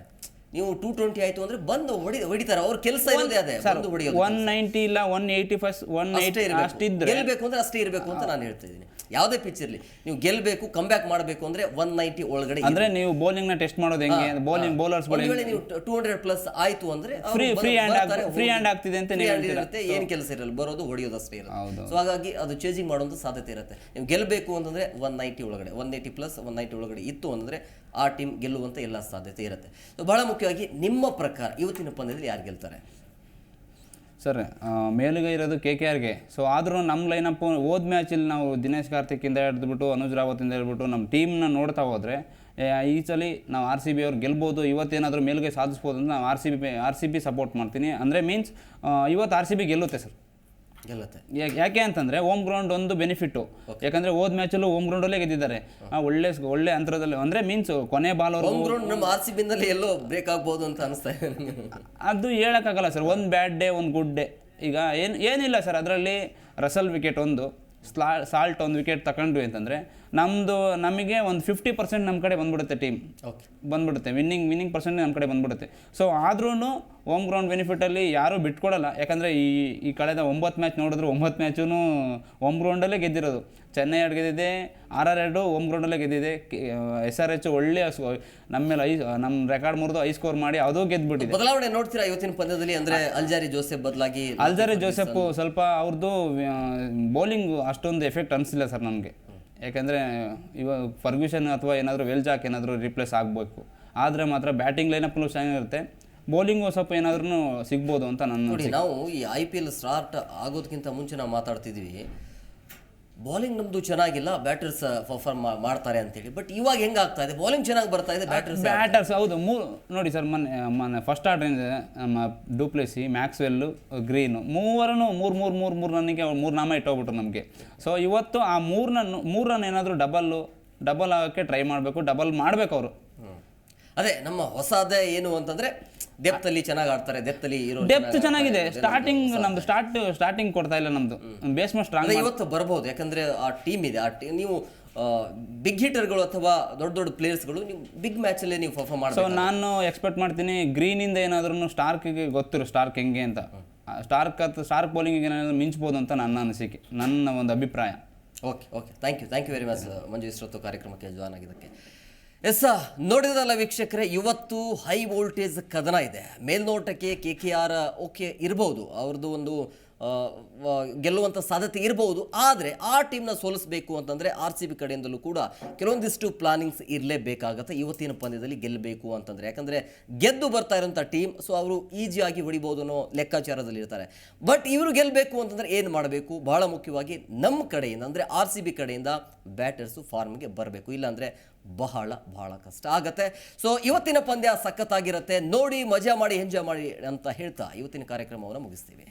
ನೀವು ಟೂ ಟ್ವೆಂಟಿ ಆಯಿತು ಅಂದರೆ ಬಂದು ಹೊಡಿ ಹೊಡಿತಾರೆ. ಅವ್ರ ಕೆಲಸ ಇರೋದೇ ಅದೇ ಬಂದು ಹೊಡಿಯೋದು ಒನ್ ನೈಂಟಿ ಇಲ್ಲ ಒನ್ ಏಯ್ಟಿ ಫಸ್ಟ್ ಒನ್ ಅಷ್ಟೇ ಏಯ್ಟಿ ಇರಬೇಕು ಗೆಲ್ಲಬೇಕು ಅಂದ್ರೆ ಅಷ್ಟೇ ಇರಬೇಕು ಅಂತ ನಾನು ಹೇಳ್ತಾ ಇದ್ದೀನಿ. ಯಾವುದೇ ಪಿಚ್ ಇರಲಿ. ನೀವು ಗೆಲ್ಲಬೇಕು ಬ್ಯಾಕ್ ಮಾಡಬೇಕು ಅಂದ್ರೆ ಒನ್ ನೈಂಟಿ ಒಳಗಡೆ ಅಂದ್ರೆ ನೀವು ಬೌಲಿಂಗ್ನ ಟೆಸ್ಟ್ ಮಾಡೋದು ಹೆಂಗೆ? ಬೌಲಿಂಗ್ ಬೌಲರ್ಸ್ ಬೌಲಿಂಗ್ ವೇಳೆ ನೀವು ಟೂ ಹಂಡ್ರೆಡ್ ಪ್ಲಸ್ ಆಯ್ತು ಅಂದ್ರೆ free free hand free hand ಆಗ್ತಿದೆ ಅಂತ ನೀವು ಇರುತ್ತೆ ಏನು ಕೆಲಸ ಇರಲ್ಲ ಬರೋದು ಹೊಡಿಯೋದಷ್ಟೇ ಇರುತ್ತೆ ಇರಲ್ಲ. ಸೊ ಹಾಗಾಗಿ ಅದು ಚೇಂಜಿಂಗ್ ಮಾಡುವಂಥ ಸಾಧ್ಯತೆ ಇರುತ್ತೆ. ನೀವು ಗೆಲ್ಲಬೇಕು ಅಂತಂದ್ರೆ ಒನ್ ನೈಂಟಿ ಒಳಗಡೆ one eighty plus one ninety ಒಳಗಡೆ ಇತ್ತು ಅಂದ್ರೆ ಆ ಟೀಮ್ ಗೆಲ್ಲುವಂಥ ಎಲ್ಲ ಸಾಧ್ಯತೆ ಇರುತ್ತೆ. ಸೊ ಬಹಳ ಮುಖ್ಯವಾಗಿ ನಿಮ್ಮ ಪ್ರಕಾರ ಇವತ್ತಿನ ಪಂದ್ಯದಲ್ಲಿ ಯಾರು ಗೆಲ್ತಾರೆ? ಸರ್ ಮೇಲುಗೈ ಇರೋದು ಕೆ ಕೆ ಆರ್ಗೆ. ಸೊ ಆದರೂ ನಮ್ಮ ಲೈನಪ್ ಹೋದ ಮ್ಯಾಚಲ್ಲಿ ನಾವು ದಿನೇಶ್ ಕಾರ್ತಿಕಿಂದ ಹಿಡಿದ್ಬಿಟ್ಟು ಅನುಜ್ ರಾವತಿಂದ ಹೇಳ್ಬಿಟ್ಟು ನಮ್ಮ ಟೀಮ್ನ ನೋಡ್ತಾ ಹೋದರೆ ಈ ಸಲ ನಾವು ಆರ್ ಸಿ ಬಿ ಅವ್ರು ಗೆಲ್ಬೋದು, ಇವತ್ತೇನಾದರೂ ಮೇಲುಗೈ ಸಾಧಿಸ್ಬೋದು ಅಂತ ನಾವು R C B, R C B support ಮಾಡ್ತೀನಿ. ಅಂದರೆ ಮೀನ್ಸ್ ಇವತ್ತು ಆರ್ ಸಿ ಬಿ ಗೆಲ್ಲುತ್ತೆ ಸರ್. ಗೆಲ್ಲುತ್ತೆ. ಯಾಕೆ ಅಂತಂದರೆ ಹೋಮ್ ಗ್ರೌಂಡ್ ಒಂದು ಬೆನಿಫಿಟ್ಟು ಯಾಕಂದರೆ ಹೋದ ಮ್ಯಾಚಲ್ಲೂ ಹೋಮ್ ಗ್ರೌಂಡಲ್ಲೇ ಗೆದ್ದಿದ್ದಾರೆ. ಒಳ್ಳೆ ಒಳ್ಳೆ ಅಂತರದಲ್ಲಿ ಅಂದರೆ ಮೀನ್ಸ್ ಕೊನೆ ಬಾಲ್ ಹೋಮ್ ಗ್ರೌಂಡ್ ನಮ್ಮ ಆರ್ ಸಿ ಬಿಂದಲ್ಲಿ ಎಲ್ಲೋ ಬ್ರೇಕ್ ಆಗ್ಬೋದು ಅಂತ ಅನಿಸ್ತಾ ಇದೆ ನನಗೆ. ಅದು ಹೇಳೋಕ್ಕಾಗಲ್ಲ ಸರ್. ಒಂದು ಬ್ಯಾಡ್ ಡೇ ಒಂದು ಗುಡ್ ಡೇ ಈಗ ಏನು ಏನಿಲ್ಲ ಸರ್. ಅದರಲ್ಲಿ ರಸಲ್ ವಿಕೆಟ್ ಒಂದು. ಸ್ಲಾ ಸಾಲ್ಟ್ ಒಂದು ವಿಕೆಟ್ ತಗೊಂಡ್ವಿ ಅಂತಂದರೆ ನಮ್ಮದು ನಮಗೆ ಒಂದು ಫಿಫ್ಟಿ ಪರ್ಸೆಂಟ್ ನಮ್ಮ ಕಡೆ ಬಂದ್ಬಿಡುತ್ತೆ ಟೀಮ್ ಓಕೆ ಬಂದ್ಬಿಡುತ್ತೆ ವಿನ್ನಿಂಗ್ ವಿನ್ನಿಂಗ್ ಪರ್ಸೆಂಟ್ ನಮ್ಮ ಕಡೆ ಬಂದ್ಬಿಡುತ್ತೆ. ಸೊ ಆದ್ರೂ ಹೋಮ್ ಗ್ರೌಂಡ್ ಬೆನಿಫಿಟಲ್ಲಿ ಯಾರೂ ಬಿಟ್ಕೊಡಲ್ಲ. ಯಾಕಂದರೆ ಈ ಈ ಕಳೆದ ಒಂಬತ್ತು ಮ್ಯಾಚ್ ನೋಡಿದ್ರು ಒಂಬತ್ತು ಮ್ಯಾಚೂ ಹೋಮ್ ಗ್ರೌಂಡಲ್ಲೇ ಗೆದ್ದಿರೋದು. ಚೆನ್ನೈ ಎರಡು ಗೆದ್ದಿದೆ ಆರ್ ಆರ್ ಎರಡು ಓಮ್ ಗ್ರೌಂಡಲ್ಲೇ ಗೆದ್ದಿದೆ ಎಸ್ ಆರ್ ಎಚ್ ಒಳ್ಳೆ ನಮ್ಮ ಮೇಲೆ ಐ ನಮ್ಮ ರೆಕಾರ್ಡ್ ಮುರಿದು ಐ ಸ್ಕೋರ್ ಮಾಡಿ ಅದೋ ಗೆದ್ದುಬಿಟ್ಟಿದೆ ಬದಲಾವಣೆ ನೋಡ್ತೀರಾ ಇವತ್ತಿನ ಪಂದ್ಯದಲ್ಲಿ? ಅಂದರೆ ಅಲ್ಜಾರಿ ಜೋಸೆಫ್ ಬದಲಾಗಿ ಅಲ್ಜಾರಿ ಜೋಸೆಫ್ ಸ್ವಲ್ಪ ಅವ್ರದ್ದು ಬೌಲಿಂಗ್ ಅಷ್ಟೊಂದು ಎಫೆಕ್ಟ್ ಅನಿಸಿಲ್ಲ ಸರ್ ನನಗೆ ಯಾಕೆಂದರೆ ಇವಾಗ ಫರ್ಗ್ಯೂಷನ್ ಅಥವಾ ಏನಾದರೂ ವೆಲ್ಜಾಕ್ ಏನಾದರೂ ರಿಪ್ಲೇಸ್ ಆಗಬೇಕು. ಆದರೆ ಮಾತ್ರ ಬ್ಯಾಟಿಂಗ್ ಲೈನಪ್ಪಲ್ಲೂ ಚೆನ್ನಾಗಿರುತ್ತೆ. ಬೌಲಿಂಗು ಸ್ವಲ್ಪ ಏನಾದ್ರೂ ಸಿಗ್ಬೋದು ಅಂತ ನನ್ನ ನೋಡಿ ನಾವು ಈ ಐ ಪಿ ಎಲ್ ಸ್ಟಾರ್ಟ್ ಆಗೋದಕ್ಕಿಂತ ಮುಂಚೆ ನಾವು ಮಾತಾಡ್ತಿದ್ವಿ. ಬೌಲಿಂಗ್ ನಮ್ದು ಚೆನ್ನಾಗಿಲ್ಲ ಬ್ಯಾಟರ್ಸ್ ಪರ್ಫಾರ್ಮ್ ಮಾಡ್ತಾರೆ ಅಂತೇಳಿ. ಬಟ್ ಇವಾಗ ಹೆಂಗ್ ಆಗ್ತಾ ಇದೆ? ಬೌಲಿಂಗ್ ಚೆನ್ನಾಗಿ ಬರ್ತಾ ಇದೆ ಬ್ಯಾಟರ್ಸ್ ಬ್ಯಾಟರ್ಸ್ ಹೌದು. ಮೂರು ನೋಡಿ ಸರ್, ಮೊನ್ನೆ ಮೊನ್ನೆ ಫಸ್ಟ್ ಆರ್ಡರ್ ನಮ್ಮ ಡೂಪ್ಲೆಸಿ ಮ್ಯಾಕ್ಸ್ವೆಲ್ಲು ಗ್ರೀನು ಮೂವರನ್ನು ಮೂರು ಮೂರು ಮೂರು ಮೂರು ರನ್ನಿಗೆ ಮೂರು ನಾಮ ಇಟ್ಟೋಗ್ಬಿಟ್ರು ನಮಗೆ. ಸೊ ಇವತ್ತು ಆ ಮೂರು ರನ್ ಮೂರು ರನ್ ಏನಾದರೂ ಡಬಲ್ಲು ಡಬಲ್ ಆಗೋಕ್ಕೆ ಟ್ರೈ ಮಾಡಬೇಕು ಡಬಲ್ ಮಾಡಬೇಕು ಅವರು. ಅದೇ ನಮ್ಮ ಹೊಸದೇ ಏನು ಅಂತಂದ್ರೆ ಡೆಪ್ತ್ ಅಲ್ಲಿ ಚೆನ್ನಾಗಿ ಆಡ್ತಾರೆ ಡೆಪ್ತ್ ಅಲ್ಲಿ ಇರೋ ಡೆಪ್ತ್ ಚೆನ್ನಾಗಿದೆ. ಸ್ಟಾರ್ಟಿಂಗ್ ನಮ್ದು ಸ್ಟಾರ್ಟ್ ಸ್ಟಾರ್ಟಿಂಗ್ ಕೊಡ್ತಾ ಇಲ್ಲ ನಮ್ದು. ಬೇಸ್ಮೆಂಟ್ ಸ್ಟ್ರಾಂಗ್ ಇವತ್ತು ಬರಬಹುದು ಯಾಕಂದ್ರೆ ಆ ಟೀಮ್ ಇದೆ. ಆ ಟೀಮ್ ನೀವು ಬಿಗ್ ಹಿಟರ್ಗಳು ಅಥವಾ ದೊಡ್ಡ ದೊಡ್ಡ ಪ್ಲೇಯರ್ಸ್ಗಳು ನೀವು ಬಿಗ್ ಮ್ಯಾಚಲ್ಲೇ ನೀವು ಪರ್ಫಾರ್ಮ್ ಸೊ ಮಾಡಬೇಕು ನಾನು ಎಕ್ಸ್ಪೆಕ್ಟ್ ಮಾಡ್ತೀನಿ ಗ್ರೀನಿಂದ ಏನಾದ್ರೂ ಸ್ಟಾರ್ಕ್ಗೆ ಗೊತ್ತಿರು. ಸ್ಟಾರ್ಕ್ ಹೆಂಗೆ ಅಂತ. ಸ್ಟಾರ್ಕ್ ಅಥವಾ ಸ್ಟಾರ್ಕ್ ಬೌಲಿಂಗ್ ಏನಾದರೂ ಮಿಂಚ್ಬೋದು ಅಂತ ನನ್ನ ಅನಿಸಿಕೆ. ನನ್ನ ಒಂದು ಅಭಿಪ್ರಾಯ. Okay okay thank you thank you very much Manju. ಇಸ್ರೋತ್ತು ಕಾರ್ಯಕ್ರಮಕ್ಕೆ ಜಾಯ್ನ್ ಆಗಿದ್ದಕ್ಕೆ. ಎಸ್ ನೋಡಿದ್ರಲ್ಲ ವೀಕ್ಷಕರೇ, ಇವತ್ತು ಹೈ ವೋಲ್ಟೇಜ್ ಕದನ ಇದೆ. ಮೇಲ್ನೋಟಕ್ಕೆ ಕೆ ಕೆ ಆರ್, ಓಕೆ, ಇರ್ಬೋದು. ಅವ್ರದ್ದು ಒಂದು ಗೆಲ್ಲುವಂಥ ಸಾಧ್ಯತೆ ಇರಬಹುದು ಆದರೆ ಆ ಟೀಮ್ನ ಸೋಲಿಸಬೇಕು ಅಂತಂದರೆ ಆರ್ ಸಿ ಬಿ ಕಡೆಯಿಂದಲೂ ಕೂಡ ಕೆಲವೊಂದಿಷ್ಟು ಪ್ಲಾನಿಂಗ್ಸ್ ಇರಲೇಬೇಕಾಗತ್ತೆ. ಇವತ್ತಿನ ಪಂದ್ಯದಲ್ಲಿ ಗೆಲ್ಲಬೇಕು ಅಂತಂದರೆ. ಯಾಕಂದರೆ ಗೆದ್ದು ಬರ್ತಾ ಇರೋಂಥ ಟೀಮ್ ಸೊ ಅವರು ಈಸಿಯಾಗಿ ಹೊಡಿಬೋದು ಅನ್ನೋ ಲೆಕ್ಕಾಚಾರದಲ್ಲಿ ಇರ್ತಾರೆ. ಬಟ್ ಇವರು ಗೆಲ್ಲಬೇಕು ಅಂತಂದರೆ ಏನು ಮಾಡಬೇಕು? ಬಹಳ ಮುಖ್ಯವಾಗಿ ನಮ್ಮ ಕಡೆಯಿಂದ, ಅಂದರೆ ಆರ್ ಸಿ ಬಿ ಕಡೆಯಿಂದ ಬ್ಯಾಟರ್ಸು ಫಾರ್ಮ್ಗೆ ಬರಬೇಕು. ಇಲ್ಲಾಂದರೆ ಬಹಳ ಬಹಳ ಕಷ್ಟ ಆಗತ್ತೆ. ಸೊ ಇವತ್ತಿನ ಪಂದ್ಯ ಸಖತ್ತಾಗಿರುತ್ತೆ. ನೋಡಿ, ಮಜಾ ಮಾಡಿ ಎಂಜಾಯ್ ಮಾಡಿ ಅಂತ ಹೇಳ್ತಾ ಇವತ್ತಿನ ಕಾರ್ಯಕ್ರಮವನ್ನು ಮುಗಿಸ್ತೀವಿ.